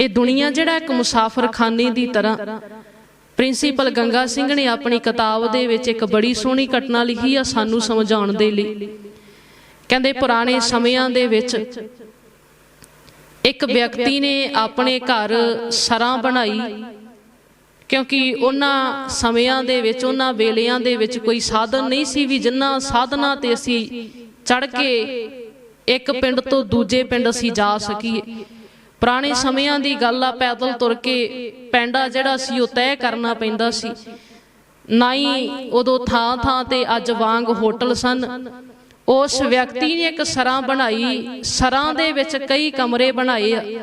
ਇਹ ਦੁਨੀਆ ਜਿਹੜਾ ਇੱਕ ਮੁਸਾਫਰਖਾਨੇ ਦੀ ਤਰ੍ਹਾਂ। ਪ੍ਰਿੰਸੀਪਲ ਗੰਗਾ ਸਿੰਘ ਨੇ ਆਪਣੀ ਕਿਤਾਬ ਦੇ ਵਿੱਚ ਇੱਕ ਬੜੀ ਸੋਹਣੀ ਘਟਨਾ ਲਿਖੀ ਆ ਸਾਨੂੰ ਸਮਝਾਉਣ ਦੇ ਲਈ। ਕਹਿੰਦੇ ਪੁਰਾਣੇ ਸਮਿਆਂ ਦੇ ਵਿੱਚ ਇੱਕ ਵਿਅਕਤੀ ਨੇ ਆਪਣੇ ਘਰ ਸਰਾਂ ਬਣਾਈ, ਕਿਉਂਕਿ ਉਹਨਾਂ ਸਮਿਆਂ ਦੇ ਵਿੱਚ, ਉਹਨਾਂ ਵੇਲਿਆਂ ਦੇ ਵਿੱਚ ਕੋਈ ਸਾਧਨ ਨਹੀਂ ਸੀ ਵੀ ਜਿੰਨਾ ਸਾਧਨਾ ਤੇ ਅਸੀਂ ਚੜ ਕੇ ਇੱਕ ਪਿੰਡ ਤੋਂ ਦੂਜੇ ਪਿੰਡ ਅਸੀਂ ਜਾ ਸਕੀਏ। ਪੁਰਾਣੇ ਸਮਿਆਂ ਦੀ ਗੱਲ ਆ ਪੈਦਲ ਤੁਰ ਕੇ ਪੈਂਡਾ ਜਿਹੜਾ ਸੀ ਉਹ ਤੈਅ ਕਰਨਾ ਪੈਂਦਾ ਸੀ। ਨਾ ਹੀ ਉਦੋਂ ਥਾਂ ਥਾਂ ਤੇ ਅੱਜ ਵਾਂਗ ਹੋਟਲ ਸਨ। ਉਸ ਵਿਅਕਤੀ ਨੇ ਇੱਕ ਸਰਾਂ ਬਣਾਈ ਸਰਾਂ ਦੇ ਵਿੱਚ ਕਈ ਕਮਰੇ ਬਣਾਏ।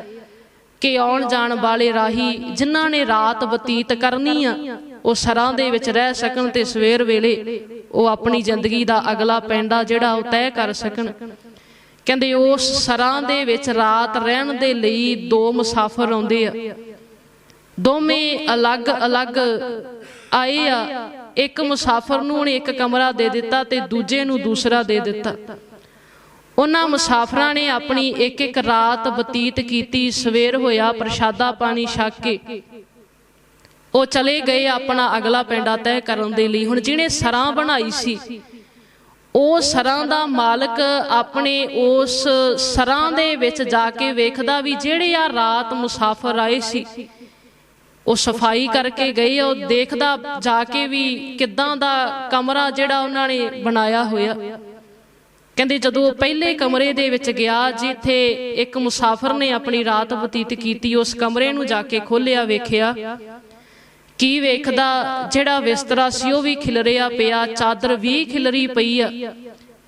ਕਿ ਆਉਣ ਜਾਣ ਵਾਲੇ ਰਾਹੀ ਜਿਨ੍ਹਾਂ ਨੇ ਰਾਤ ਬਤੀਤ ਕਰਨੀ ਆ ਉਹ ਸਰਾਂ ਦੇ ਵਿੱਚ ਰਹਿ ਸਕਣ ਤੇ ਸਵੇਰ ਵੇਲੇ ਉਹ ਆਪਣੀ ਜ਼ਿੰਦਗੀ ਦਾ ਅਗਲਾ ਪੈਂਡਾ ਜਿਹੜਾ ਉਹ ਤੈਅ ਕਰ ਸਕਣ। ਕਹਿੰਦੇ ਉਸ ਸਰਾਂ ਦੇ ਵਿੱਚ ਰਾਤ ਰਹਿਣ ਦੇ ਲਈ ਦੋ ਮੁਸਾਫਰ ਆਉਂਦੇ ਆ। ਦੋਵੇਂ ਅਲੱਗ-ਅਲੱਗ ਆਏ ਆ। ਇੱਕ ਮੁਸਾਫਰ ਨੂੰ ਉਹਨੇ ਇੱਕ ਕਮਰਾ ਦੇ ਦਿੱਤਾ ਤੇ ਦੂਜੇ ਨੂੰ ਦੂਸਰਾ ਦੇ ਦਿੱਤਾ। ਉਹਨਾਂ ਮੁਸਾਫਰਾਂ ਨੇ ਆਪਣੀ ਇੱਕ ਇੱਕ ਰਾਤ ਬਤੀਤ ਕੀਤੀ। ਸਵੇਰ ਹੋਇਆ, ਪ੍ਰਸ਼ਾਦਾ ਪਾਣੀ ਛਕ ਕੇ ਉਹ ਚਲੇ ਗਏ ਆਪਣਾ ਅਗਲਾ ਪਿੰਡਾ ਤੈਅ ਕਰਨ ਦੇ ਲਈ। ਹੁਣ ਜਿਹਨੇ ਸਰਾਂ ਬਣਾਈ ਸੀ ਉਹ ਸਰਾਂ ਦਾ ਮਾਲਕ ਆਪਣੇ ਉਸ ਸਰਾਂ ਦੇ ਵਿੱਚ ਜਾ ਕੇ ਵੇਖਦਾ ਵੀ ਜਿਹੜੇ ਆ ਰਾਤ ਮੁਸਾਫਰ ਆਏ ਸੀ, ਉਹ ਸਫ਼ਾਈ ਕਰਕੇ ਗਏ ਉਹ ਦੇਖਦਾ ਜਾ ਕੇ ਵੀ ਕਿੱਦਾਂ ਦਾ ਕਮਰਾ ਜਿਹੜਾ ਉਹਨਾਂ ਨੇ ਬਣਾਇਆ ਹੋਇਆ। ਕਹਿੰਦੇ ਜਦੋਂ ਉਹ ਪਹਿਲੇ ਕਮਰੇ ਦੇ ਵਿੱਚ ਗਿਆ, ਜਿੱਥੇ ਇੱਕ ਮੁਸਾਫਰ ਨੇ ਆਪਣੀ ਰਾਤ ਬਤੀਤ ਕੀਤੀ, ਉਸ ਕਮਰੇ ਨੂੰ ਜਾ ਕੇ ਖੋਲ੍ਹਿਆ, ਵੇਖਿਆ ਕੀ ਵੇਖਦਾ ਜਿਹੜਾ ਬਿਸਤਰਾ ਸੀ ਉਹ ਵੀ ਖਿਲਰਿਆ ਪਿਆ, ਚਾਦਰ ਵੀ ਖਿਲਰੀ ਪਈ ਆ।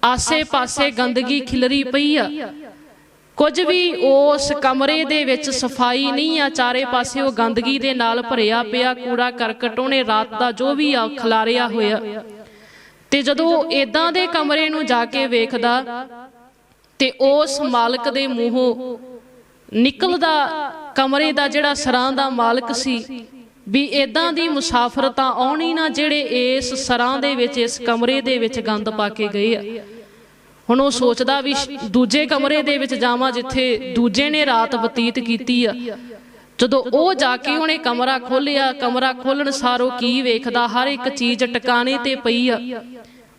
ਆਸੇ-ਪਾਸੇ ਗੰਦਗੀ ਖਿਲਰੀ ਪਈ ਆ। ਕੁਝ ਵੀ ਉਸ ਕਮਰੇ ਦੇ ਵਿੱਚ ਸਫ਼ਾਈ ਨਹੀਂ ਆ, ਚਾਰੇ ਪਾਸੇ ਉਹ ਗੰਦਗੀ ਦੇ ਨਾਲ ਭਰਿਆ ਪਿਆ, ਕੂੜਾ ਕਰਕਟ, ਉਹਨੇ ਰਾਤ ਦਾ ਜੋ ਵੀ ਆ ਖਿਲਾਰਿਆ ਹੋਇਆ। ਤੇ ਜਦੋਂ ਇਦਾਂ ਦੇ ਕਮਰੇ ਨੂੰ ਜਾ ਕੇ ਵੇਖਦਾ ਤੇ ਉਸ ਮਾਲਕ ਦੇ ਮੂੰਹੋਂ ਨਿਕਲਦਾ ਕਮਰੇ ਦਾ ਜਿਹੜਾ ਸਰਾਂ ਦਾ ਮਾਲਕ ਸੀ ਵੀ ਇਦਾਂ ਦੀ ਮੁਸਾਫਰ ਤਾਂ ਆਉਣੀ ਨਾ ਜਿਹੜੇ ਇਸ ਸਰਾਂ ਦੇ ਵਿੱਚ, ਇਸ ਕਮਰੇ ਦੇ ਵਿੱਚ ਗੰਦ ਪਾ ਕੇ ਗਏ ਆ। ਹੁਣ ਉਹ ਸੋਚਦਾ ਵੀ ਦੂਜੇ ਕਮਰੇ ਦੇ ਵਿੱਚ ਜਾਵਾਂ ਜਿੱਥੇ ਦੂਜੇ ਨੇ ਰਾਤ ਬਤੀਤ ਕੀਤੀ ਆ। ਜਦੋਂ ਉਹ ਜਾ ਕੇ ਉਹਨੇ ਕਮਰਾ ਖੋਲਿਆ ਕਮਰਾ ਖੋਲਣ ਸਾਰੋ ਕੀ ਵੇਖਦਾ? ਹਰ ਇੱਕ ਚੀਜ਼ ਟਿਕਾਣੇ ਤੇ ਪਈ ਆ।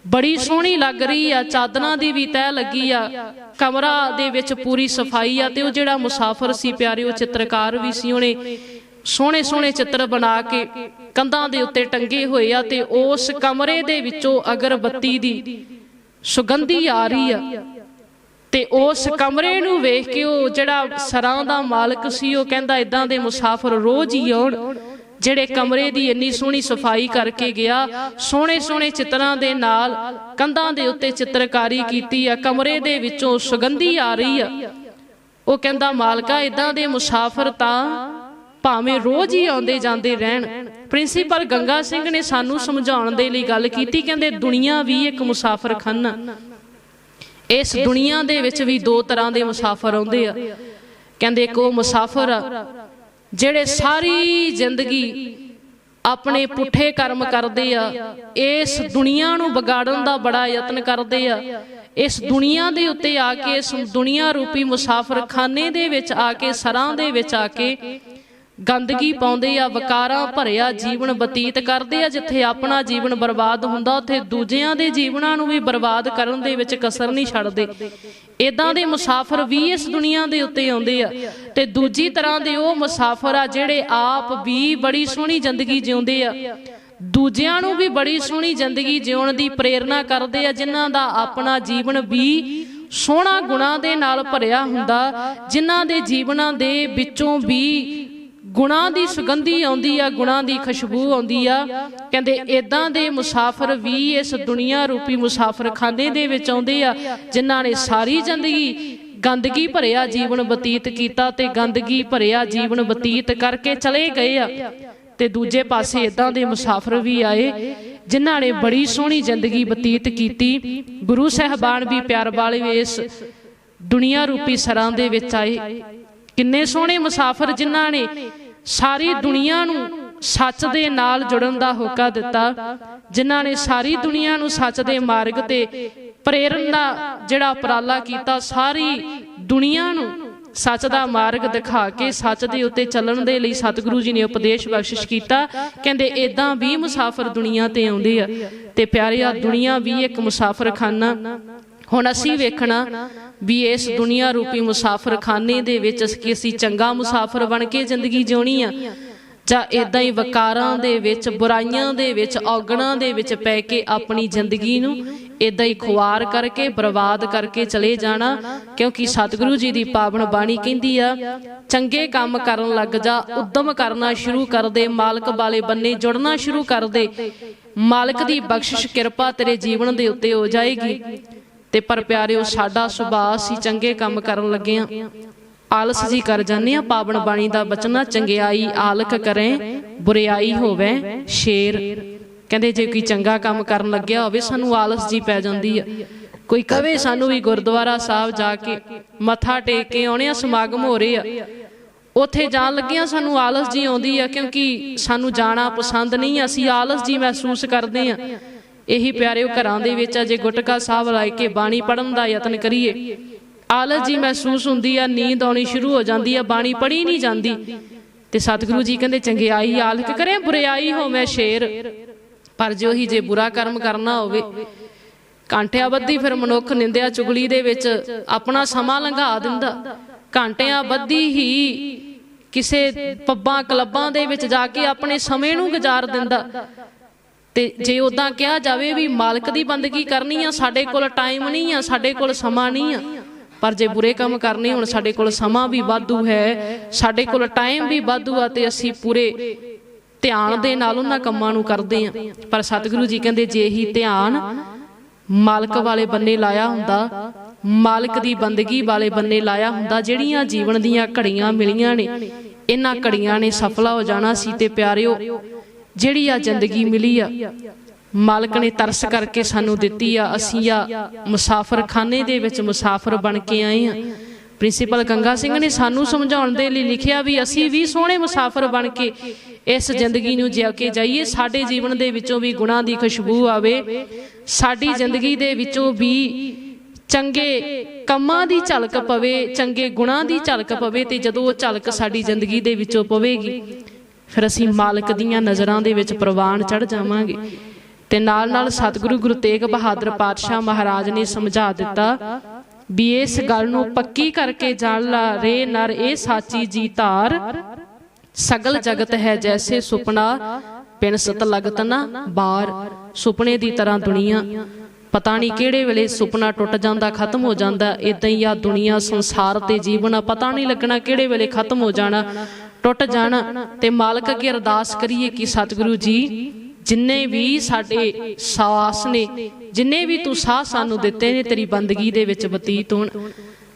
ਬੜੀ ਸੋਹਣੀ ਲੱਗ ਰਹੀ ਆ, ਚਾਦਰਾਂ ਦੀ ਵੀ ਤੈਅ ਲੱਗੀ ਆ। ਕਮਰਾ ਦੇ ਵਿੱਚ ਪੂਰੀ ਸਫ਼ਾਈ ਆ ਤੇ ਉਹ ਜਿਹੜਾ ਮੁਸਾਫਰ ਸੀ ਪਿਆਰੇ, ਉਹ ਚਿੱਤਰਕਾਰ ਵੀ ਸੀ ਉਹਨੇ ਸੋਹਣੇ ਸੋਹਣੇ ਚਿੱਤਰ ਬਣਾ ਕੇ ਕੰਧਾਂ ਦੇ ਉੱਤੇ ਟੰਗੇ ਹੋਏ ਆ ਤੇ ਉਸ ਕਮਰੇ ਦੇ ਵਿੱਚੋਂ ਅਗਰਬੱਤੀ ਦੀ ਸੁਗੰਧੀ ਆ ਰਹੀ ਆ। ਤੇ ਉਸ ਕਮਰੇ ਨੂੰ ਵੇਖ ਕੇ ਉਹ ਜਿਹੜਾ ਸਰਾਂ ਦਾ ਮਾਲਕ ਸੀ, ਉਹ ਕਹਿੰਦਾ ਇਦਾਂ ਦੇ ਮੁਸਾਫਰ ਰੋਜ਼ ਹੀ ਆਉਣ, ਜਿਹੜੇ ਕਮਰੇ ਦੀ ਇੰਨੀ ਸੋਹਣੀ ਸਫ਼ਾਈ ਕਰਕੇ ਗਿਆ, ਸੋਹਣੇ ਸੋਹਣੇ ਚਿੱਤਰਾਂ ਦੇ ਨਾਲ ਕੰਧਾਂ ਦੇ ਉੱਤੇ ਚਿੱਤਰਕਾਰੀ ਕੀਤੀ ਆ, ਕਮਰੇ ਦੇ ਵਿੱਚੋਂ ਸੁਗੰਧੀ ਆ ਰਹੀ ਆ। ਉਹ ਕਹਿੰਦਾ, ਮਾਲਕਾ ਇਦਾਂ ਦੇ ਮੁਸਾਫਰ ਤਾਂ ਭਾਵੇਂ ਰੋਜ਼ ਹੀ ਆਉਂਦੇ ਜਾਂਦੇ ਰਹਿਣ। ਪ੍ਰਿੰਸੀਪਲ ਗੰਗਾ ਸਿੰਘ ਨੇ ਸਾਨੂੰ ਸਮਝਾਉਣ ਦੇ ਲਈ ਗੱਲ ਕੀਤੀ। ਕਹਿੰਦੇ ਦੁਨੀਆ ਵੀ ਇੱਕ ਮੁਸਾਫਰਖਾਨਾ ਇਸ ਦੁਨੀਆ ਦੇ ਵਿੱਚ ਵੀ ਦੋ ਤਰ੍ਹਾਂ ਦੇ ਮੁਸਾਫਰ ਆਉਂਦੇ ਆ। ਕਹਿੰਦੇ ਇੱਕ ਉਹ ਮੁਸਾਫਰ ਆ ਜਿਹੜੇ ਸਾਰੀ ਜ਼ਿੰਦਗੀ ਆਪਣੇ ਪੁੱਠੇ ਕਰਮ ਕਰਦੇ ਆ। ਇਸ ਦੁਨੀਆ ਨੂੰ ਵਿਗਾੜਨ ਦਾ ਬੜਾ ਯਤਨ ਕਰਦੇ ਆ। ਇਸ ਦੁਨੀਆ ਦੇ ਉੱਤੇ ਆ ਕੇ ਇਸ ਦੁਨੀਆ ਰੂਪੀ ਮੁਸਾਫਰਖਾਨੇ ਦੇ ਵਿੱਚ ਆ ਕੇ ਸਰਾਂ ਦੇ ਵਿੱਚ ਆ ਕੇ ਗੰਦਗੀ ਪਾਉਂਦੇ ਆ, ਵਕਾਰਾਂ ਭਰਿਆ ਜੀਵਨ ਬਤੀਤ ਕਰਦੇ ਆ, ਜਿੱਥੇ ਆਪਣਾ ਜੀਵਨ ਬਰਬਾਦ ਹੁੰਦਾ, ਉੱਥੇ ਦੂਜਿਆਂ ਦੇ ਜੀਵਨਾਂ ਨੂੰ ਵੀ ਬਰਬਾਦ ਕਰਨ ਦੇ ਵਿੱਚ ਕਸਰ ਨਹੀਂ ਛੱਡਦੇ। ਇਦਾਂ ਦੇ ਮੁਸਾਫਰ ਵੀ ਇਸ ਦੁਨੀਆ ਦੇ ਉੱਤੇ ਆਉਂਦੇ ਆ ਤੇ ਦੂਜੀ ਤਰ੍ਹਾਂ ਦੇ ਉਹ ਮੁਸਾਫਰ ਆ ਜਿਹੜੇ ਆਪ ਵੀ ਬੜੀ ਸੋਹਣੀ ਜ਼ਿੰਦਗੀ ਜਿਉਂਦੇ ਆ। ਦੂਜਿਆਂ ਨੂੰ ਵੀ ਬੜੀ ਸੋਹਣੀ ਜ਼ਿੰਦਗੀ ਜਿਉਣ ਦੀ ਪ੍ਰੇਰਣਾ ਕਰਦੇ ਆ, ਜਿਨ੍ਹਾਂ ਦਾ ਆਪਣਾ ਜੀਵਨ ਵੀ ਸੋਹਣਾ ਗੁਣਾ ਦੇ ਨਾਲ ਭਰਿਆ ਹੁੰਦਾ, ਜਿਨ੍ਹਾਂ ਦੇ ਜੀਵਨਾਂ ਦੇ ਵਿੱਚੋਂ ਵੀ ਗੁਣਾ ਦੀ ਸੁਗੰਧੀ ਆਉਂਦੀ ਆ, ਗੁਣਾ ਦੀ ਖੁਸ਼ਬੂ ਆਉਂਦੀ ਆ। ਕਹਿੰਦੇ ਇਦਾਂ ਦੇ ਮੁਸਾਫਰ ਵੀ ਇਸ ਦੁਨੀਆ ਰੂਪੀ ਮੁਸਾਫਰਖਾਨੇ ਦੇ ਵਿੱਚ ਆਉਂਦੇ ਆ, ਜਿਨ੍ਹਾਂ ਨੇ ਸਾਰੀ ਜ਼ਿੰਦਗੀ ਗੰਦਗੀ ਭਰਿਆ ਜੀਵਨ ਬਤੀਤ ਕੀਤਾ ਤੇ ਗੰਦਗੀ ਭਰਿਆ ਜੀਵਨ ਬਤੀਤ ਕਰਕੇ ਚਲੇ ਗਏ ਆ। ਤੇ ਦੂਜੇ ਪਾਸੇ ਇਦਾਂ ਦੇ ਮੁਸਾਫਰ ਵੀ ਆਏ, ਜਿਨ੍ਹਾਂ ਨੇ ਬੜੀ ਸੋਹਣੀ ਜ਼ਿੰਦਗੀ ਬਤੀਤ ਕੀਤੀ। ਗੁਰੂ ਸਾਹਿਬਾਨ ਵੀ ਪਿਆਰ ਵਾਲੇ ਇਸ ਦੁਨੀਆ ਰੂਪੀ ਸਰਾਂ ਦੇ ਵਿੱਚ ਆਏ। ਕਿੰਨੇ ਸੋਹਣੇ ਮੁਸਾਫਰ ਜਿਨ੍ਹਾਂ ਨੇ ਸਾਰੀ ਦੁਨੀਆ ਨੂੰ ਸੱਚ ਦੇ ਨਾਲ ਜੁੜਨ ਦਾ ਹੋਕਾ ਦਿੱਤਾ। ਜਿਨ੍ਹਾਂ ਨੇ ਸਾਰੀ ਦੁਨੀਆ ਨੂੰ ਸੱਚ ਦੇ ਮਾਰਗ ਤੇ ਪ੍ਰੇਰਨ ਦਾ ਜਿਹੜਾ ਉਪਰਾਲਾ ਕੀਤਾ ਸਾਰੀ ਦੁਨੀਆ ਨੂੰ ਸੱਚ ਦਾ ਮਾਰਗ ਦਿਖਾ ਕੇ ਸੱਚ ਦੇ ਉੱਤੇ ਚੱਲਣ ਦੇ ਲਈ ਸਤਿਗੁਰੂ ਜੀ ਨੇ ਉਪਦੇਸ਼ ਬਖਸ਼ਿਸ਼ ਕੀਤਾ। ਕਹਿੰਦੇ ਇਦਾਂ ਵੀ ਮੁਸਾਫਰ ਦੁਨੀਆ ਤੇ ਆਉਂਦੇ ਆ ਤੇ ਪਿਆਰਿਆ ਦੁਨੀਆ ਵੀ ਇੱਕ ਮੁਸਾਫਰਖਾਨਾ। ਹੁਣ ਅਸੀਂ ਵੇਖਣਾ ਵੀ ਇਸ ਦੁਨੀਆ ਰੂਪੀ ਮੁਸਾਫਰਖਾਨੇ ਦੇ ਵਿੱਚ ਅਸੀਂ ਅਸੀਂ ਚੰਗਾ ਮੁਸਾਫਰ ਬਣ ਕੇ ਜ਼ਿੰਦਗੀ ਜਿਉਣੀ ਆ। ਜਾਂ ਇਦਾਂ ਹੀ ਵਕਾਰਾਂ ਦੇ ਵਿੱਚ ਬੁਰਾਈਆਂ ਦੇ ਵਿੱਚ ਔਗਣਾਂ ਦੇ ਵਿੱਚ ਪੈ ਕੇ ਆਪਣੀ ਜ਼ਿੰਦਗੀ ਨੂੰ ਇਦਾਂ ਹੀ ਖੁਆਰ ਕਰਕੇ ਬਰਬਾਦ ਕਰਕੇ ਚਲੇ ਜਾਣਾ ਕਿਉਂਕਿ ਸਤਿਗੁਰੂ ਜੀ ਦੀ ਪਾਵਨ ਬਾਣੀ ਕਹਿੰਦੀ ਆ ਚੰਗੇ ਕੰਮ ਕਰਨ ਲੱਗ ਜਾ ਉਦਮ ਕਰਨਾ ਸ਼ੁਰੂ ਕਰ ਦੇ ਮਾਲਕ ਵਾਲੇ ਬੰਨੇ ਜੁੜਨਾ ਸ਼ੁਰੂ ਕਰ ਦੇ। ਮਾਲਕ ਦੀ ਬਖਸ਼ਿਸ਼ ਕਿਰਪਾ ਤੇਰੇ ਜੀਵਨ ਦੇ ਉੱਤੇ ਹੋ ਜਾਏਗੀ ਤੇ ਪਰ ਪਿਆਰਿਓ ਸਾਡਾ ਸੁਭਾਅ ਅਸੀਂ ਚੰਗੇ ਕੰਮ ਕਰਨ ਲੱਗੇ ਆ ਆਲਸ ਜੀ ਕਰ ਜਾਂਦੇ ਆ ਪਾਵਨ ਬਾਣੀ ਦਾ ਬਚਨਾ ਚੰਗਿਆਈ ਆਲਕ ਕਰੇ ਬੁਰਿਆਈ ਹੋਵੇ ਸ਼ੇਰ। ਕਹਿੰਦੇ ਜੇ ਕੋਈ ਚੰਗਾ ਕੰਮ ਕਰਨ ਲੱਗਿਆ ਹੋਵੇ ਸਾਨੂੰ ਆਲਸ ਜੀ ਪੈ ਜਾਂਦੀ ਆ। ਕੋਈ ਕਵੇ ਸਾਨੂੰ ਵੀ ਗੁਰਦੁਆਰਾ ਸਾਹਿਬ ਜਾ ਕੇ ਮੱਥਾ ਟੇਕ ਕੇ ਆਉਣੇ ਆ ਸਮਾਗਮ ਹੋ ਰਹੇ। ਆ ਉੱਥੇ ਜਾਣ ਲੱਗਿਆਂ ਸਾਨੂੰ ਆਲਸ ਜੀ ਆਉਂਦੀ ਆ ਕਿਉਂਕਿ ਸਾਨੂੰ ਜਾਣਾ ਪਸੰਦ ਨਹੀਂ ਅਸੀਂ ਆਲਸ ਜੀ ਮਹਿਸੂਸ ਕਰਦੇ ਆ। ਇਹੀ ਪਿਆਰਿਓ ਘਰਾਂ ਦੇ ਵਿੱਚ ਅਜੇ ਗੁਟਕਾ ਸਾਹਿਬ ਲਾਇ ਕੇ ਬਾਣੀ ਪੜਨ ਦਾ ਯਤਨ ਕਰੀਏ। ਆਲਸ ਜੀ ਮਹਿਸੂਸ ਹੁੰਦੀ ਆ, ਨੀਂਦ ਆਉਣੀ ਸ਼ੁਰੂ ਹੋ ਜਾਂਦੀ ਆ, ਬਾਣੀ ਪੜੀ ਨਹੀਂ ਜਾਂਦੀ। ਤੇ ਸਤਿਗੁਰੂ ਜੀ ਕਹਿੰਦੇ ਚੰਗਿਆਈ ਆਲਕ ਕਰੇ ਬੁਰਿਆਈ ਹੋਵੇ ਸ਼ੇਰ। ਪਰ ਜੋ ਹੀ ਜੇ ਬੁਰਾ ਕਰਮ ਕਰਨਾ ਹੋਵੇ, ਘੰਟਿਆਂ ਬੱਧੀ ਫਿਰ ਮਨੁੱਖ ਨਿੰਦਿਆ ਚੁਗਲੀ ਦੇ ਵਿੱਚ ਆਪਣਾ ਸਮਾਂ ਲੰਘਾ ਦਿੰਦਾ। ਘੰਟਿਆਂ ਬੱਧੀ ਹੀ ਕਿਸੇ ਪੱਬਾਂ, ਕਲੱਬਾਂ ਦੇ ਵਿੱਚ ਜਾ ਕੇ ਆਪਣੇ ਸਮੇਂ ਨੂੰ ਗੁਜ਼ਾਰ ਦਿੰਦਾ। ਤੇ ਜੇ ਉਦਾਂ ਕਿਹਾ ਜਾਵੇ ਵੀ ਮਾਲਕ ਦੀ ਬੰਦਗੀ ਕਰਨੀ ਆ ਸਾਡੇ ਕੋਲ ਟਾਈਮ ਨਹੀਂ ਆ ਸਾਡੇ ਕੋਲ ਸਮਾਂ ਨਹੀਂ ਆ। ਪਰ ਜੇ ਬੁਰੇ ਕੰਮ ਕਰਨੇ ਹੁਣ ਸਾਡੇ ਕੋਲ ਸਮਾਂ ਵੀ ਵਾਧੂ ਹੈ ਸਾਡੇ ਕੋਲ ਟਾਈਮ ਵੀ ਵਾਧੂ ਆ ਤੇ ਅਸੀਂ ਪੂਰੇ ਧਿਆਨ ਦੇ ਨਾਲ ਉਹਨਾਂ ਕੰਮਾਂ ਨੂੰ ਕਰਦੇ ਆ ਪਰ ਸਤਿਗੁਰੂ ਜੀ ਕਹਿੰਦੇ ਜੇ ਹੀ ਧਿਆਨ ਮਾਲਕ ਵਾਲੇ ਬੰਨੇ ਲਾਇਆ ਹੁੰਦਾ ਮਾਲਕ ਦੀ ਬੰਦਗੀ ਵਾਲੇ ਬੰਨੇ ਲਾਇਆ ਹੁੰਦਾ ਜਿਹੜੀਆਂ ਜੀਵਨ ਦੀਆਂ ਘੜੀਆਂ ਮਿਲੀਆਂ ਨੇ ਇਹਨਾਂ ਘੜੀਆਂ ਨੇ ਸਫਲਾ ਹੋ ਜਾਣਾ ਸੀ ਤੇ ਪਿਆਰਿਓ ਜਿਹੜੀ ਆ ਜ਼ਿੰਦਗੀ ਮਿਲੀ ਆ ਮਾਲਕ ਨੇ ਤਰਸ ਕਰਕੇ ਸਾਨੂੰ ਦਿੱਤੀ ਆ ਅਸੀਂ ਆ ਮੁਸਾਫਰਖਾਨੇ ਦੇ ਵਿੱਚ ਮੁਸਾਫਰ ਬਣ ਕੇ ਆਏ ਆ। ਪ੍ਰਿੰਸੀਪਲ ਗੰਗਾ ਸਿੰਘ ਨੇ ਸਾਨੂੰ ਸਮਝਾਉਣ ਦੇ ਲਈ ਲਿਖਿਆ ਵੀ ਅਸੀਂ ਵੀ ਸੋਹਣੇ ਮੁਸਾਫਰ ਬਣ ਕੇ ਇਸ ਜ਼ਿੰਦਗੀ ਨੂੰ ਜਿਉ ਕੇ ਜਾਈਏ ਸਾਡੇ ਜੀਵਨ ਦੇ ਵਿੱਚੋਂ ਵੀ ਗੁਣਾਂ ਦੀ ਖੁਸ਼ਬੂ ਆਵੇ ਸਾਡੀ ਜ਼ਿੰਦਗੀ ਦੇ ਵਿੱਚੋਂ ਵੀ ਚੰਗੇ ਕੰਮਾਂ ਦੀ ਝਲਕ ਪਵੇ ਚੰਗੇ ਗੁਣਾਂ ਦੀ ਝਲਕ ਪਵੇ ਤੇ ਜਦੋਂ ਉਹ ਝਲਕ ਸਾਡੀ ਜ਼ਿੰਦਗੀ ਦੇ ਵਿੱਚੋਂ ਪਵੇਗੀ। ਫਿਰ ਅਸੀਂ ਮਾਲਕ ਦੀਆਂ ਨਜ਼ਰਾਂ ਦੇ ਵਿੱਚ ਪ੍ਰਵਾਨ ਚੜ ਜਾਵਾਂਗੇ। ਤੇ ਨਾਲ ਨਾਲ ਸਤਿਗੁਰੂ ਗੁਰੂ ਤੇਗ ਬਹਾਦਰ ਪਾਤਸ਼ਾਹ ਮਹਾਰਾਜ ਨੇ ਸਮਝਾ ਦਿੱਤਾ ਵੀ ਇਸ ਗੱਲ ਨੂੰ ਪੱਕੀ ਕਰਕੇ ਜਾਣ ਲਾ ਰੇ ਨਰ ਇਹ ਸਾਚੀ ਜੀ ਧਾਰ ਸਗਲ ਜਗਤ ਹੈ ਜੈਸੇ ਸੁਪਨਾ ਪਿਨ ਸਤ ਲਗਤ ਨਾ ਬਾਰ। ਸੁਪਨੇ ਦੀ ਤਰ੍ਹਾਂ ਦੁਨੀਆ ਪਤਾ ਨਹੀਂ ਕਿਹੜੇ ਵੇਲੇ ਸੁਪਨਾ ਟੁੱਟ ਜਾਂਦਾ ਖਤਮ ਹੋ ਜਾਂਦਾ ਇਦਾਂ ਹੀ ਆ ਦੁਨੀਆ ਸੰਸਾਰ ਤੇ ਜੀਵਨ ਪਤਾ ਨਹੀਂ ਲੱਗਣਾ ਕਿਹੜੇ ਵੇਲੇ ਖਤਮ ਹੋ ਜਾਣਾ। ਟੁੱਟ ਜਾਣ ਤੇ ਮਾਲਕ ਅੱਗੇ ਅਰਦਾਸ ਕਰੀਏ ਕਿ ਸਤਿਗੁਰੂ ਜੀ, ਜਿੰਨੇ ਵੀ ਸਾਡੇ ਸਾਸ ਨੇ, ਜਿੰਨੇ ਵੀ ਤੂੰ ਸਾਹ ਸਾਨੂੰ ਦਿੱਤੇ ਨੇ, ਤੇਰੀ ਬੰਦਗੀ ਦੇ ਵਿੱਚ ਬਤੀਤ ਹੋਣ।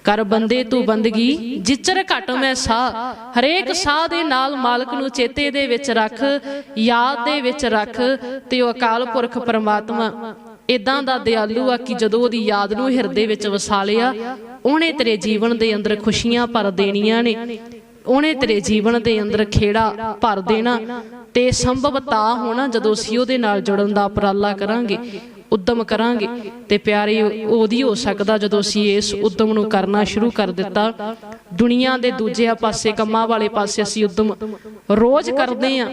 ਕਰ ਬੰਦੇ ਤੂੰ ਬੰਦਗੀ, ਜਿਚਰ ਘਟ ਮੈਂ ਸਾਹ, ਹਰੇਕ ਸਾਹ ਦੇ ਨਾਲ ਮਾਲਕ ਨੂੰ ਚੇਤੇ ਦੇ ਵਿੱਚ ਰੱਖ, ਯਾਦ ਦੇ ਵਿੱਚ ਰੱਖ, ਤੇ ਉਹ ਅਕਾਲ ਪੁਰਖ ਪਰਮਾਤਮਾ ਇਦਾਂ ਦਾ ਦਿਆਲੂ ਆ ਕਿ ਜਦੋਂ ਉਹਦੀ ਯਾਦ ਨੂੰ ਹਿਰਦੇ ਵਿੱਚ ਵਸਾ ਲਿਆ, ਉਹਨੇ ਤੇਰੇ ਜੀਵਨ ਦੇ ਅੰਦਰ ਖੁਸ਼ੀਆਂ ਭਰ ਦੇਣੀਆਂ ਨੇ। ਉਹਨੇ ਤੇਰੇ ਜੀਵਨ ਦੇ ਅੰਦਰ ਖੇੜਾ ਭਰ ਦੇਣਾ ਤੇ ਸੰਭਵ ਤਾਂ ਹੋਣਾ ਜਦੋਂ ਅਸੀਂ ਉਹਦੇ ਨਾਲ ਜੁੜਨ ਦਾ ਉਪਰਾਲਾ ਕਰਾਂਗੇ, ਉਦਮ ਕਰਾਂਗੇ ਤੇ ਪਿਆਰੇ ਉਹਦੀ ਹੋ ਸਕਦਾ ਜਦੋਂ ਅਸੀਂ ਇਸ ਉਦਮ ਨੂੰ ਕਰਨਾ ਸ਼ੁਰੂ ਕਰ ਦਿੱਤਾ। ਦੁਨੀਆ ਦੇ ਦੂਜੇ ਪਾਸੇ, ਕੰਮਾਂ ਵਾਲੇ ਪਾਸੇ ਅਸੀਂ ਉਦਮ ਰੋਜ਼ ਕਰਦੇ ਆਂ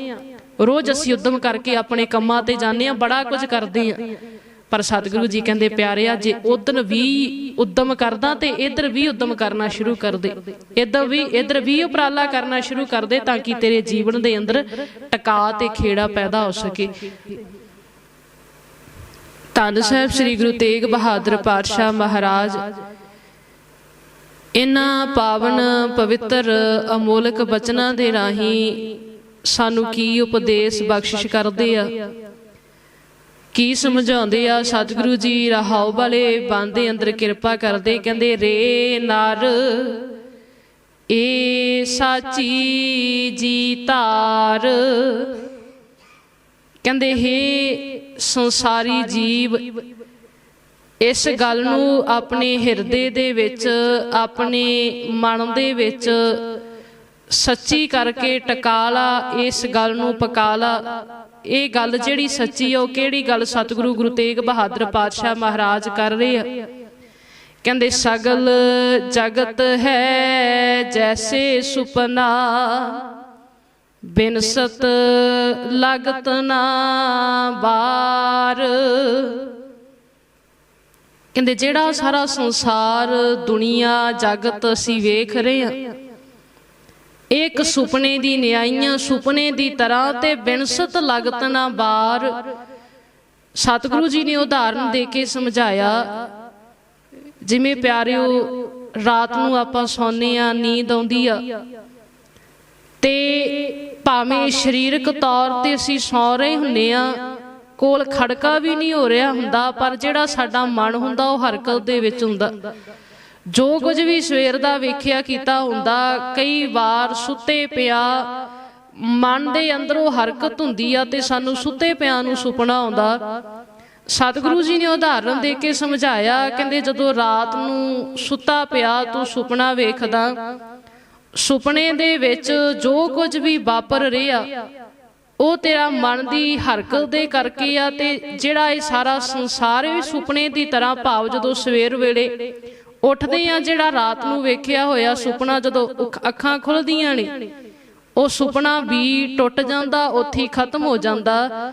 ਰੋਜ਼ ਅਸੀਂ ਉਦਮ ਕਰਕੇ ਆਪਣੇ ਕੰਮਾਂ ਤੇ ਜਾਂਦੇ ਆਂ ਬੜਾ ਕੁਝ ਕਰਦੇ ਆਂ ਪਰ ਸਤਿਗੁਰੂ ਜੀ ਕਹਿੰਦੇ ਪਿਆਰਿਆ ਜੇ ਉਦਨ ਵੀ ਉਦਮ ਕਰਦਾ ਤੇ ਇਧਰ ਵੀ ਉਦਮ ਕਰਨਾ ਸ਼ੁਰੂ ਕਰ ਦੇ। ਇਧਰ ਵੀ ਇਧਰ ਵੀ ਉਪਰਾਲਾ ਕਰਨਾ ਸ਼ੁਰੂ ਕਰ ਦੇ ਤਾਂ ਕਿ ਤੇਰੇ ਜੀਵਨ ਦੇ ਅੰਦਰ ਟਕਾ ਤੇ ਖੇੜਾ ਪੈਦਾ ਹੋ ਸਕੇ। ਧੰਨ ਸਾਹਿਬ ਸ੍ਰੀ ਗੁਰੂ ਤੇਗ ਬਹਾਦਰ ਪਾਤਸ਼ਾਹ ਮਹਾਰਾਜ ਇਨ੍ਹਾਂ ਪਾਵਨ ਪਵਿੱਤਰ ਅਮੋਲਕ ਬਚਨਾਂ ਦੇ ਰਾਹੀਂ ਸਾਨੂੰ ਕੀ ਉਪਦੇਸ਼ ਬਖਸ਼ਿਸ਼ ਕਰਦੇ ਆ? ਕੀ ਸਮਝਾਉਂਦੇ ਆ ਸਤਿਗੁਰੂ ਜੀ? ਰਹਾਉ ਵਾਲੇ ਬੰਦੇ ਅੰਦਰ ਕਿਰਪਾ ਕਰਦੇ, ਕਹਿੰਦੇ, ਰੇ ਨਰ, ਏ ਸਾਚੀ ਜੀ ਧਾਰ ਕਹਿੰਦੇ, ਹੇ ਸੰਸਾਰੀ ਜੀਵ, ਇਸ ਗੱਲ ਨੂੰ ਆਪਣੇ ਹਿਰਦੇ ਦੇ ਵਿੱਚ, ਆਪਣੇ ਮਨ ਦੇ ਵਿੱਚ ਸੱਚੀ ਕਰਕੇ ਟਕਾ ਲਾ, ਇਸ ਗੱਲ ਨੂੰ ਪਕਾ ਲਾ। ਇਹ ਗੱਲ ਜਿਹੜੀ ਸੱਚੀ ਆ ਉਹ ਕਿਹੜੀ ਗੱਲ ਸਤਿਗੁਰੂ ਗੁਰੂ ਤੇਗ ਬਹਾਦਰ ਪਾਤਸ਼ਾਹ ਮਹਾਰਾਜ ਕਰ ਰਹੇ ਆ। ਕਹਿੰਦੇ ਸਗਲ ਜਗਤ ਹੈ ਜੈਸੇ ਸੁਪਨਾ। ਬਿਨਸਤ ਲਗਤ ਨਾ ਬਾਰ ਕਹਿੰਦੇ ਜਿਹੜਾ ਸਾਰਾ ਸੰਸਾਰ ਦੁਨੀਆ ਜਗਤ ਅਸੀਂ ਵੇਖ ਰਹੇ ਹਾਂ ਇਹ ਇੱਕ ਸੁਪਨੇ ਦੀ ਨਿਆਈਆਂ ਸੁਪਨੇ ਦੀ ਤਰ੍ਹਾਂ ਤੇ ਬਿਨਸਤ ਲਗਤ ਨਾ ਬਾਰ। ਸਤਿਗੁਰੂ ਜੀ ਨੇ ਉਦਾਹਰਨ ਦੇ ਕੇ ਸਮਝਾਇਆ, ਜਿਵੇਂ ਪਿਆਰਿਓ, ਰਾਤ ਨੂੰ ਆਪਾਂ ਸੌਂਦੇ ਆ ਨੀਂਦ ਆਉਂਦੀ ਆ। ਤੇ ਭਾਵੇਂ ਸਰੀਰਕ ਤੌਰ ਤੇ ਅਸੀਂ ਸੌ ਰਹੇ ਹੁੰਨੇ ਆ ਕੋਲ ਖੜਕਾ ਵੀ ਨਹੀਂ ਹੋ ਰਿਹਾ ਹੁੰਦਾ, ਪਰ ਜਿਹੜਾ ਸਾਡਾ ਮਨ ਹੁੰਦਾ ਉਹ ਹਰਕਤ ਦੇ ਵਿੱਚ ਹੁੰਦਾ। ਜੋ ਕੁਝ ਵੀ ਸਵੇਰ ਦਾ ਵੇਖਿਆ ਕੀਤਾ ਹੁੰਦਾ, ਕਈ ਵਾਰ ਸੁੱਤੇ ਪਿਆ, ਮਨ ਦੇ ਅੰਦਰੋਂ ਹਰਕਤ ਹੁੰਦੀ ਆ ਤੇ ਸਾਨੂੰ ਸੁੱਤੇ ਪਿਆ ਨੂੰ ਸੁਪਨਾ ਆਉਂਦਾ। ਸਤਿਗੁਰੂ ਜੀ ਨੇ ਉਦਾਹਰਨ ਦੇ ਕੇ ਸਮਝਾਇਆ, ਕਹਿੰਦੇ ਜਦੋਂ ਰਾਤ ਨੂੰ ਸੁੱਤਾ ਪਿਆ ਤੂੰ ਸੁਪਨਾ ਵੇਖਦਾ, ਸੁਪਨੇ ਦੇ ਵਿੱਚ ਜੋ ਕੁਝ ਵੀ ਵਾਪਰ ਰਿਹਾ, ਉਹ ਤੇਰਾ ਮਨ ਦੀ ਹਰਕਤ ਦੇ ਕਰਕੇ ਆ ਤੇ ਜਿਹੜਾ ਇਹ ਸਾਰਾ ਸੰਸਾਰ ਵੀ ਸੁਪਨੇ ਦੀ ਤਰ੍ਹਾਂ ਭਾਵ ਜਦੋਂ ਸਵੇਰ ਵੇਲੇ ਉੱਠਦੇ ਆ ਜਿਹੜਾ ਰਾਤ ਨੂੰ ਵੇਖਿਆ ਹੋਇਆ ਸੁਪਨਾ ਜਦੋਂ ਅੱਖ- ਖੁੱਲਦੀਆਂ ਨੇ ਉਹ ਸੁਪਨਾ ਵੀ ਟੁੱਟ ਜਾਂਦਾ ਉੱਥੇ ਖਤਮ ਹੋ ਜਾਂਦਾ।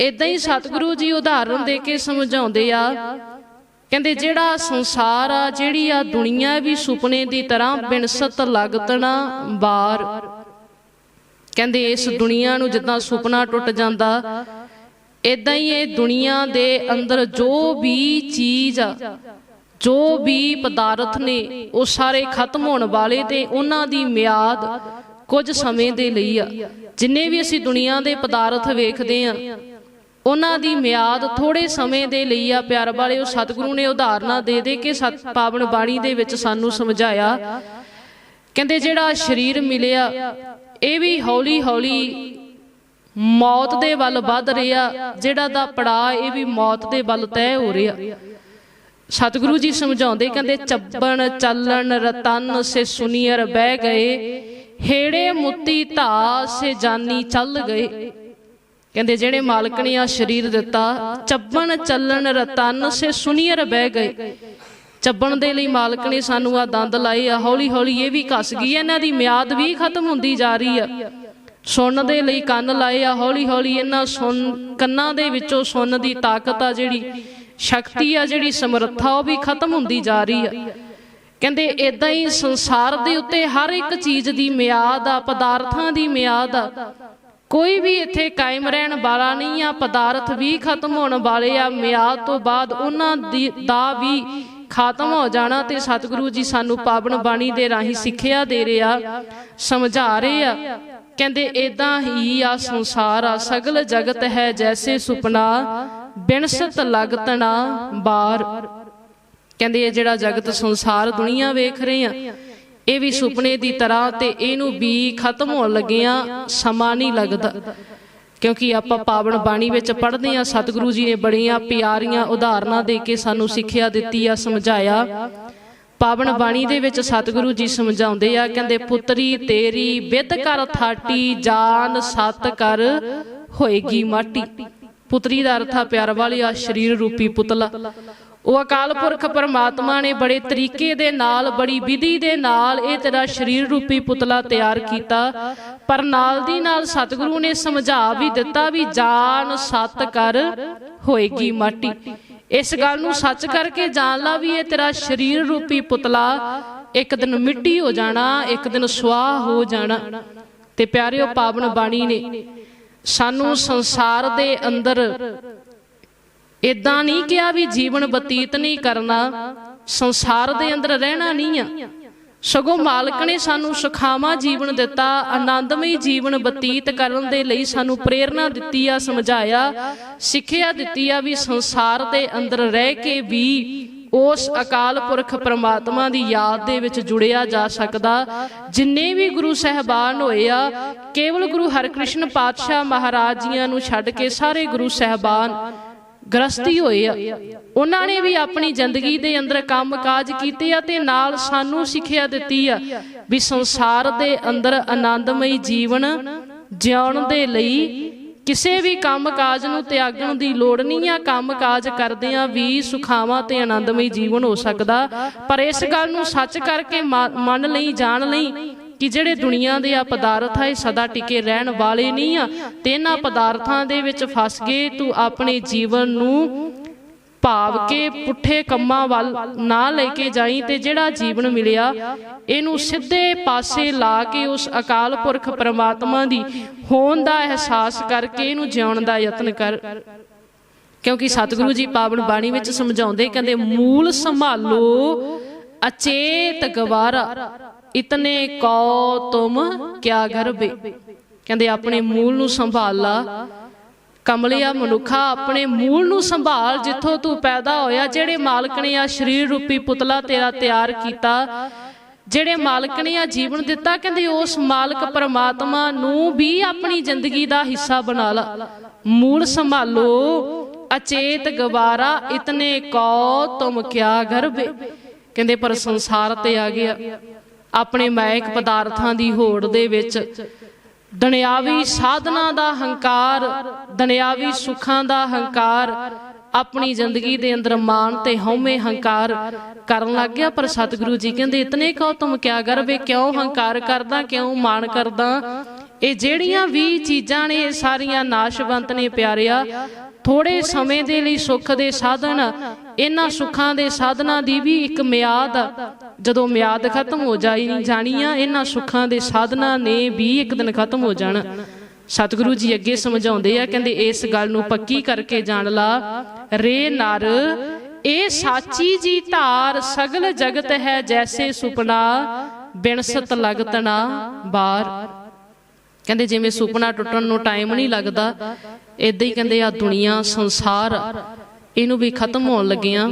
ਇਦਾਂ ਹੀ ਸਤਿਗੁਰੂ ਜੀ ਉਦਾਹਰਨ ਦੇ ਕੇ ਸਮਝਾਉਂਦੇ ਆ। ਕਹਿੰਦੇ ਜਿਹੜਾ ਸੰਸਾਰ ਆ ਜਿਹੜੀ ਆ ਦੁਨੀਆ ਵੀ ਸੁਪਨੇ ਦੀ ਤਰ੍ਹਾਂ ਬਿਨਸਤ ਲਗਤਣਾ ਬਾਰ ਕਹਿੰਦੇ ਇਸ ਦੁਨੀਆ ਨੂੰ ਜਿੱਦਾਂ ਸੁਪਨਾ ਟੁੱਟ ਜਾਂਦਾ ਇਦਾਂ ਹੀ ਇਹ ਦੁਨੀਆ ਦੇ ਅੰਦਰ ਜੋ ਵੀ ਚੀਜ਼ ਆ ਜੋ ਵੀ ਪਦਾਰਥ ਨੇ, ਉਹ ਸਾਰੇ ਖਤਮ ਹੋਣ ਵਾਲੇ ਤੇ ਉਹਨਾਂ ਦੀ ਮਿਆਦ ਕੁਝ ਸਮੇਂ ਦੇ ਲਈ ਆ। ਜਿੰਨੇ ਵੀ ਅਸੀਂ ਦੁਨੀਆ ਦੇ ਪਦਾਰਥ ਵੇਖਦੇ ਆ, ਉਹਨਾਂ ਦੀ ਮਿਆਦ ਥੋੜੇ ਸਮੇਂ ਦੇ ਲਈ ਆ। ਪਿਆਰ ਵਾਲੇ ਉਹ ਸਤਿਗੁਰੂ ਨੇ ਉਦਾਹਰਨਾਂ ਦੇ ਦੇ ਕੇ ਸਤ ਪਾਵਨ ਬਾਣੀ ਦੇ ਵਿੱਚ ਸਾਨੂੰ ਸਮਝਾਇਆ। ਕਹਿੰਦੇ, ਜਿਹੜਾ ਸਰੀਰ ਮਿਲਿਆ, ਇਹ ਵੀ ਹੌਲੀ ਹੌਲੀ ਮੌਤ ਦੇ ਵੱਲ ਵੱਧ ਰਿਹਾ। ਜਿਹੜਾ ਦਾ ਪੜਾ ਇਹ ਵੀ ਮੌਤ ਦੇ ਵੱਲ ਤੈਅ ਹੋ ਰਿਹਾ। ਸਤਿਗੁਰੂ ਜੀ ਸਮਝਾਉਂਦੇ ਕਹਿੰਦੇ, ਚੱਬਣ ਚੱਲਣ ਰਤਨ ਸੇ ਸੁਨੀਅਰ ਬਹਿ ਗਏ, ਹੇੜੇ ਮੁੱਤੀ ਧਾ ਸੇ ਜਾਨੀ ਚੱਲ ਗਏ। ਕਹਿੰਦੇ, ਜਿਹੜੇ ਮਾਲਕ ਨੇ ਆ ਸਰੀਰ ਦਿੱਤਾ, ਚੱਬਣ ਚੱਲਣ ਰਤਨ ਸੇ ਸੁਨੀਅਰ ਬਹਿ ਗਏ। ਚੱਬਣ ਦੇ ਲਈ ਮਾਲਕ ਨੇ ਸਾਨੂੰ ਆ ਦੰਦ ਲਾਏ ਆ ਹੌਲੀ ਹੌਲੀ ਇਹ ਵੀ ਕੱਸ ਗਈ, ਇਹਨਾਂ ਦੀ ਮਿਆਦ ਵੀ ਖਤਮ ਹੁੰਦੀ ਜਾ ਰਹੀ ਆ। ਸੁਣਨ ਦੇ ਲਈ ਕੰਨ ਲਾਏ ਆ ਹੌਲੀ ਹੌਲੀ ਇਹਨਾਂ ਸੁਣ ਕੰਨਾਂ ਦੇ ਵਿੱਚੋਂ ਸੁਣਨ ਦੀ ਤਾਕਤ ਆ ਜਿਹੜੀ ਸ਼ਕਤੀ ਆ ਜਿਹੜੀ ਸਮਰੱਥਾ, ਉਹ ਵੀ ਖਤਮ ਹੁੰਦੀ ਜਾ ਰਹੀ ਆ। ਕਹਿੰਦੇ ਇਦਾਂ ਹੀ ਸੰਸਾਰ ਦੇ ਉੱਤੇ ਹਰ ਇੱਕ ਚੀਜ਼ ਦੀ ਮਿਆਦ ਆ, ਪਦਾਰਥਾਂ ਦੀ ਮਿਆਦ ਆ। ਕੋਈ ਵੀ ਇੱਥੇ ਕਾਇਮ ਰਹਿਣ ਵਾਲਾ ਨਹੀਂ ਆ, ਪਦਾਰਥ ਵੀ ਖਤਮ ਹੋਣ ਵਾਲੇ ਆ, ਮਿਆਦ ਤੋਂ ਬਾਅਦ ਉਹਨਾਂ ਦੀ, ਦਾ ਵੀ ਖਾਤਮ ਹੋ ਜਾਣਾ ਤੇ ਸਤਿਗੁਰੂ ਜੀ ਸਾਨੂੰ ਪਾਵਨ ਬਾਣੀ ਦੇ ਰਾਹੀਂ ਸਿੱਖਿਆ ਦੇ ਰਿਹਾ ਸਮਝਾ ਰਹੇ ਆ। ਕਹਿੰਦੇ ਇਦਾਂ ਹੀ ਆ ਸੰਸਾਰ ਆ, ਸਗਲ ਜਗਤ ਹੈ ਜੈਸੇ ਸੁਪਨਾ ਬਿਨਸਤ ਲਗਤਣਾ ਬਾਰ। ਕਹਿੰਦੇ ਇਹ ਜਿਹੜਾ ਜਗਤ ਸੰਸਾਰ ਦੁਨੀਆ ਵੇਖ ਰਹੇ ਆ, ਇਹ ਵੀ ਸੁਪਨੇ ਦੀ ਤਰ੍ਹਾਂ ਤੇ ਇਹਨੂੰ ਵੀ ਖਤਮ ਹੋਣ ਲੱਗਿਆ ਸਮਾਂ ਨਹੀਂ ਲੱਗਦਾ। ਕਿਉਂਕਿ ਆਪਾਂ ਪਾਵਨ ਬਾਣੀ ਵਿੱਚ ਪੜ੍ਹਦੇ ਆ ਸਤਿਗੁਰੂ ਜੀ ਨੇ ਬੜੀਆਂ ਪਿਆਰੀਆਂ ਉਦਾਹਰਨਾਂ ਦੇ ਕੇ ਸਾਨੂੰ ਸਿੱਖਿਆ ਦਿੱਤੀ ਆ, ਸਮਝਾਇਆ। ਪਾਵਨ ਬਾਣੀ ਦੇ ਵਿੱਚ ਸਤਿਗੁਰੂ ਜੀ ਸਮਝਾਉਂਦੇ ਆ, ਕਹਿੰਦੇ ਪੁੱਤਰੀ ਤੇਰੀ ਵਿਦ ਕਰ ਥਾਟੀ, ਜਾਨ ਸਤ ਕਰ ਹੋਏਗੀ ਮਾਟੀ। ਪੁਤਰੀ ਦਾ ਅਰਥ ਆ ਪਿਆਰ ਵਾਲੀ ਆ, ਸਰੀਰ ਰੂਪੀ ਪੁਤਲਾ। ਉਹ ਅਕਾਲ ਪੁਰਖ ਪਰਮਾਤਮਾ ਨੇ ਬੜੇ ਤਰੀਕੇ ਦੇ ਨਾਲ, ਬੜੀ ਵਿਧੀ ਦੇ ਨਾਲ ਇਹ ਤੇਰਾ ਸਰੀਰ ਰੂਪੀ ਪੁਤਲਾ ਤਿਆਰ ਕੀਤਾ। ਪਰ ਨਾਲ ਦੀ ਨਾਲ ਸਤਿਗੁਰੂ ਨੇ ਸਮਝਾ ਵੀ ਦਿੱਤਾ ਵੀ ਜਾਨ ਸਤ ਕਰ ਹੋਏਗੀ ਮਾਟੀ। ਇਸ ਗੱਲ ਨੂੰ ਸੱਚ ਕਰਕੇ ਜਾਣ ਲਾ ਵੀ ਇਹ ਤੇਰਾ ਸਰੀਰ ਰੂਪੀ ਪੁਤਲਾ, ਇੱਕ ਦਿਨ ਮਿੱਟੀ ਹੋ ਜਾਣਾ, ਇੱਕ ਦਿਨ ਸੁਆਹ ਹੋ ਜਾਣਾ। ਤੇ ਪਿਆਰਿਓ, ਪਾਵਨ ਬਾਣੀ ਨੇ ਸਾਨੂੰ ਸੰਸਾਰ ਦੇ ਅੰਦਰ ਇਦਾਂ ਨਹੀਂ ਕਿਹਾ ਵੀ ਜੀਵਨ ਬਤੀਤ ਨਹੀਂ ਕਰਨਾ, ਸੰਸਾਰ ਦੇ ਅੰਦਰ ਰਹਿਣਾ ਨਹੀਂ ਆ। ਸਗੋਂ ਮਾਲਕ ਨੇ ਸਾਨੂੰ ਸੁਖਾਵਾਂ ਜੀਵਨ ਦਿੱਤਾ, ਆਨੰਦਮਈ ਜੀਵਨ ਬਤੀਤ ਕਰਨ ਦੇ ਲਈ ਸਾਨੂੰ ਪ੍ਰੇਰਣਾ ਦਿੱਤੀ ਆ, ਸਮਝਾਇਆ, ਸਿੱਖਿਆ ਦਿੱਤੀ ਆ ਵੀ ਸੰਸਾਰ ਦੇ ਅੰਦਰ ਰਹਿ ਕੇ ਵੀ ਉਸ ਅਕਾਲ ਪੁਰਖ ਪ੍ਰਮਾਤਮਾ ਦੀ ਯਾਦ ਦੇ ਵਿੱਚ ਜੁੜਿਆ ਜਾ ਸਕਦਾ, ਜਿੰਨੇ ਵੀ ਗੁਰੂ ਸਹਿਬਾਨ ਹੋਏ ਆ, ਕੇਵਲ ਗੁਰੂ ਹਰਕ੍ਰਿਸ਼ਨ ਪਾਤਸ਼ਾਹ ਮਹਾਰਾਜ ਜੀਆਂ ਨੂੰ ਛੱਡ ਕੇ ਸਾਰੇ ਗੁਰੂ ਸਹਿਬਾਨ ਗ੍ਰਸਤੀ ਹੋਏ ਆ। ਉਹਨਾਂ ਨੇ ਵੀ ਆਪਣੀ ਜ਼ਿੰਦਗੀ ਦੇ ਅੰਦਰ ਕੰਮਕਾਜ ਕੀਤੇ ਆ ਤੇ ਨਾਲ ਸਾਨੂੰ ਸਿੱਖਿਆ ਦਿੱਤੀ ਆ ਵੀ ਸੰਸਾਰ ਦੇ ਅੰਦਰ ਆਨੰਦਮਈ ਜੀਵਨ ਜਿਉਣ ਦੇ ਲਈ ਕਿਸੇ ਵੀ ਕੰਮਕਾਜ ਨੂੰ ਤਿਆਗਣ ਦੀ ਲੋੜ ਨਹੀਂ ਆ, ਕੰਮਕਾਜ ਕਰਦਿਆਂ ਵੀ ਸੁਖਾਵਾਂ ਤੇ ਆਨੰਦਮਈ ਜੀਵਨ ਹੋ ਸਕਦਾ। ਪਰ ਇਸ ਗੱਲ ਨੂੰ ਸੱਚ ਕਰਕੇ ਮੰਨ ਲਈ, ਜਾਣ ਲਈ ਕਿ ਜਿਹੜੇ ਦੁਨੀਆ ਦੇ ਆ ਪਦਾਰਥ ਆ, ਇਹ ਸਦਾ ਟਿਕੇ ਰਹਿਣ ਵਾਲੇ ਨਹੀਂ ਆ। ਤੇ ਇਹਨਾਂ ਪਦਾਰਥਾਂ ਦੇ ਵਿੱਚ ਫਸ ਗਏ, ਤੂੰ ਆਪਣੇ ਜੀਵਨ ਨੂੰ ਭਾਵ ਕੇ ਪੁੱਠੇ ਕੰਮਾਂ ਵੱਲ ਨਾ ਲੈ ਕੇ ਜਾਈ ਤੇ ਜਿਹੜਾ ਜੀਵਨ ਮਿਲਿਆ, ਇਹਨੂੰ ਸਿੱਧੇ ਪਾਸੇ ਲਾ ਕੇ ਉਸ ਅਕਾਲ ਪੁਰਖ ਪ੍ਰਮਾਤਮਾ ਦੀ ਹੋਣ ਦਾ ਅਹਿਸਾਸ ਕਰਕੇ ਇਹਨੂੰ ਜਿਉਣ ਦਾ ਯਤਨ ਕਰ। ਕਿਉਂਕਿ ਸਤਿਗੁਰੂ ਜੀ ਪਾਵਨ ਬਾਣੀ ਵਿੱਚ ਸਮਝਾਉਂਦੇ ਕਹਿੰਦੇ, ਮੂਲ ਸੰਭਾਲੋ, ਅਚੇਤ ਗਵਾਰਾ, ਇਤਨੇ ਕੋ ਤੁਮ ਕਿਆ ਗਰਬੇ ਕਹਿੰਦੇ, ਆਪਣੇ ਮੂਲ ਨੂੰ ਸੰਭਾਲਾ ਕਮਲਿਆ ਮਨੁੱਖਾ ਆਪਣੇ ਮੂਲ ਨੂੰ ਸੰਭਾਲ ਜਿੱਥੋਂ ਤੂੰ ਪੈਦਾ ਹੋਇਆ, ਜਿਹੜੇ ਮਾਲਕ ਨੇ ਆ ਸਰੀਰ ਰੂਪੀ ਪੁਤਲਾ ਤੇਰਾ ਤਿਆਰ ਕੀਤਾ, ਜਿਹੜੇ ਮਾਲਕ ਨੇ ਆ ਜੀਵਨ ਦਿੱਤਾ, ਕਹਿੰਦੇ ਉਸ ਮਾਲਕ ਪਰਮਾਤਮਾ ਨੂੰ ਵੀ ਆਪਣੀ ਜ਼ਿੰਦਗੀ ਦਾ ਹਿੱਸਾ ਬਣਾ ਲਾ। ਮੂਲ ਸੰਭਾਲੋ, ਅਚੇਤ ਗਵਾਰਾ, ਇਤਨੇ ਕੋ ਤੁਮ ਕਿਆ ਗਰਬੇ ਕਹਿੰਦੇ ਪਰ ਸੰਸਾਰ ਤੇ ਆ ਗਿਆ। ਆਪਣੇ ਮਾਇਕ ਪਦਾਰਥਾਂ ਦੀ ਹੋੜ ਦੇ ਵਿੱਚ ਦੁਨਿਆਵੀ ਸਾਧਨਾ ਦਾ ਹੰਕਾਰ, ਦੁਨਿਆਵੀ ਸੁੱਖਾਂ ਦਾ ਹੰਕਾਰ, ਆਪਣੀ ਜ਼ਿੰਦਗੀ ਦੇ ਅੰਦਰ ਮਾਨ ਤੇ ਹਉਮੈ ਹੰਕਾਰ ਕਰਨ ਲੱਗ ਗਿਆ। ਪਰ ਸਤਿਗੁਰੂ ਜੀ ਕਹਿੰਦੇ, ਇਤਨੇ ਕਹੋ ਤੁਮ ਕਿਆ ਗਰਵੇ ਕਿਉਂ ਹੰਕਾਰ ਕਰਦਾ, ਕਿਉਂ ਮਾਣ ਕਰਦਾ? ਇਹ ਜਿਹੜੀਆਂ ਵੀ ਚੀਜ਼ਾਂ ਨੇ, ਇਹ ਸਾਰੀਆਂ ਨਾਸ਼ਵੰਤ ਨੇ ਪਿਆਰਿਆ। ਥੋੜੇ ਸਮੇਂ ਦੇ ਲਈ ਸੁੱਖ ਦੇ ਸਾਧਨ, ਇਹਨਾਂ ਸੁੱਖਾਂ ਦੇ ਸਾਧਨਾਂ ਦੀ ਵੀ ਇੱਕ ਮਿਆਦ ਜਦੋਂ ਮਿਆਦ ਖਤਮ ਹੋ ਜਾਈ ਜਾਣੀ ਆ ਇਹਨਾਂ ਸੁੱਖਾਂ ਦੇ ਸਾਧਨਾਂ ਨੇ ਵੀ ਇੱਕ ਦਿਨ ਖਤਮ ਹੋ ਜਾਣਾ। ਸਤਿਗੁਰੂ ਜੀ ਅੱਗੇ ਸਮਝਾਉਂਦੇ ਆ ਕਹਿੰਦੇ ਇਸ ਗੱਲ ਨੂੰ ਪੱਕੀ ਕਰਕੇ ਜਾਣ ਲਾ। ਰੇ ਨਰ ਇਹ ਸਾਚੀ ਜੀ ਧਾਰ ਸਗਲ ਜਗਤ ਹੈ ਜੈਸੇ ਸੁਪਨਾ ਬਿਨਸਤ ਲਗਤ ਨਾ ਬਾਰ ਕਹਿੰਦੇ ਜਿਵੇਂ ਸੁਪਨਾ ਟੁੱਟਣ ਨੂੰ ਟਾਈਮ ਨਹੀਂ ਲੱਗਦਾ ਇਦਾਂ ਹੀ ਕਹਿੰਦੇ ਆ ਦੁਨੀਆ ਸੰਸਾਰ। ਇਹਨੂੰ ਵੀ ਖਤਮ ਹੋਣ ਲੱਗਿਆਂ।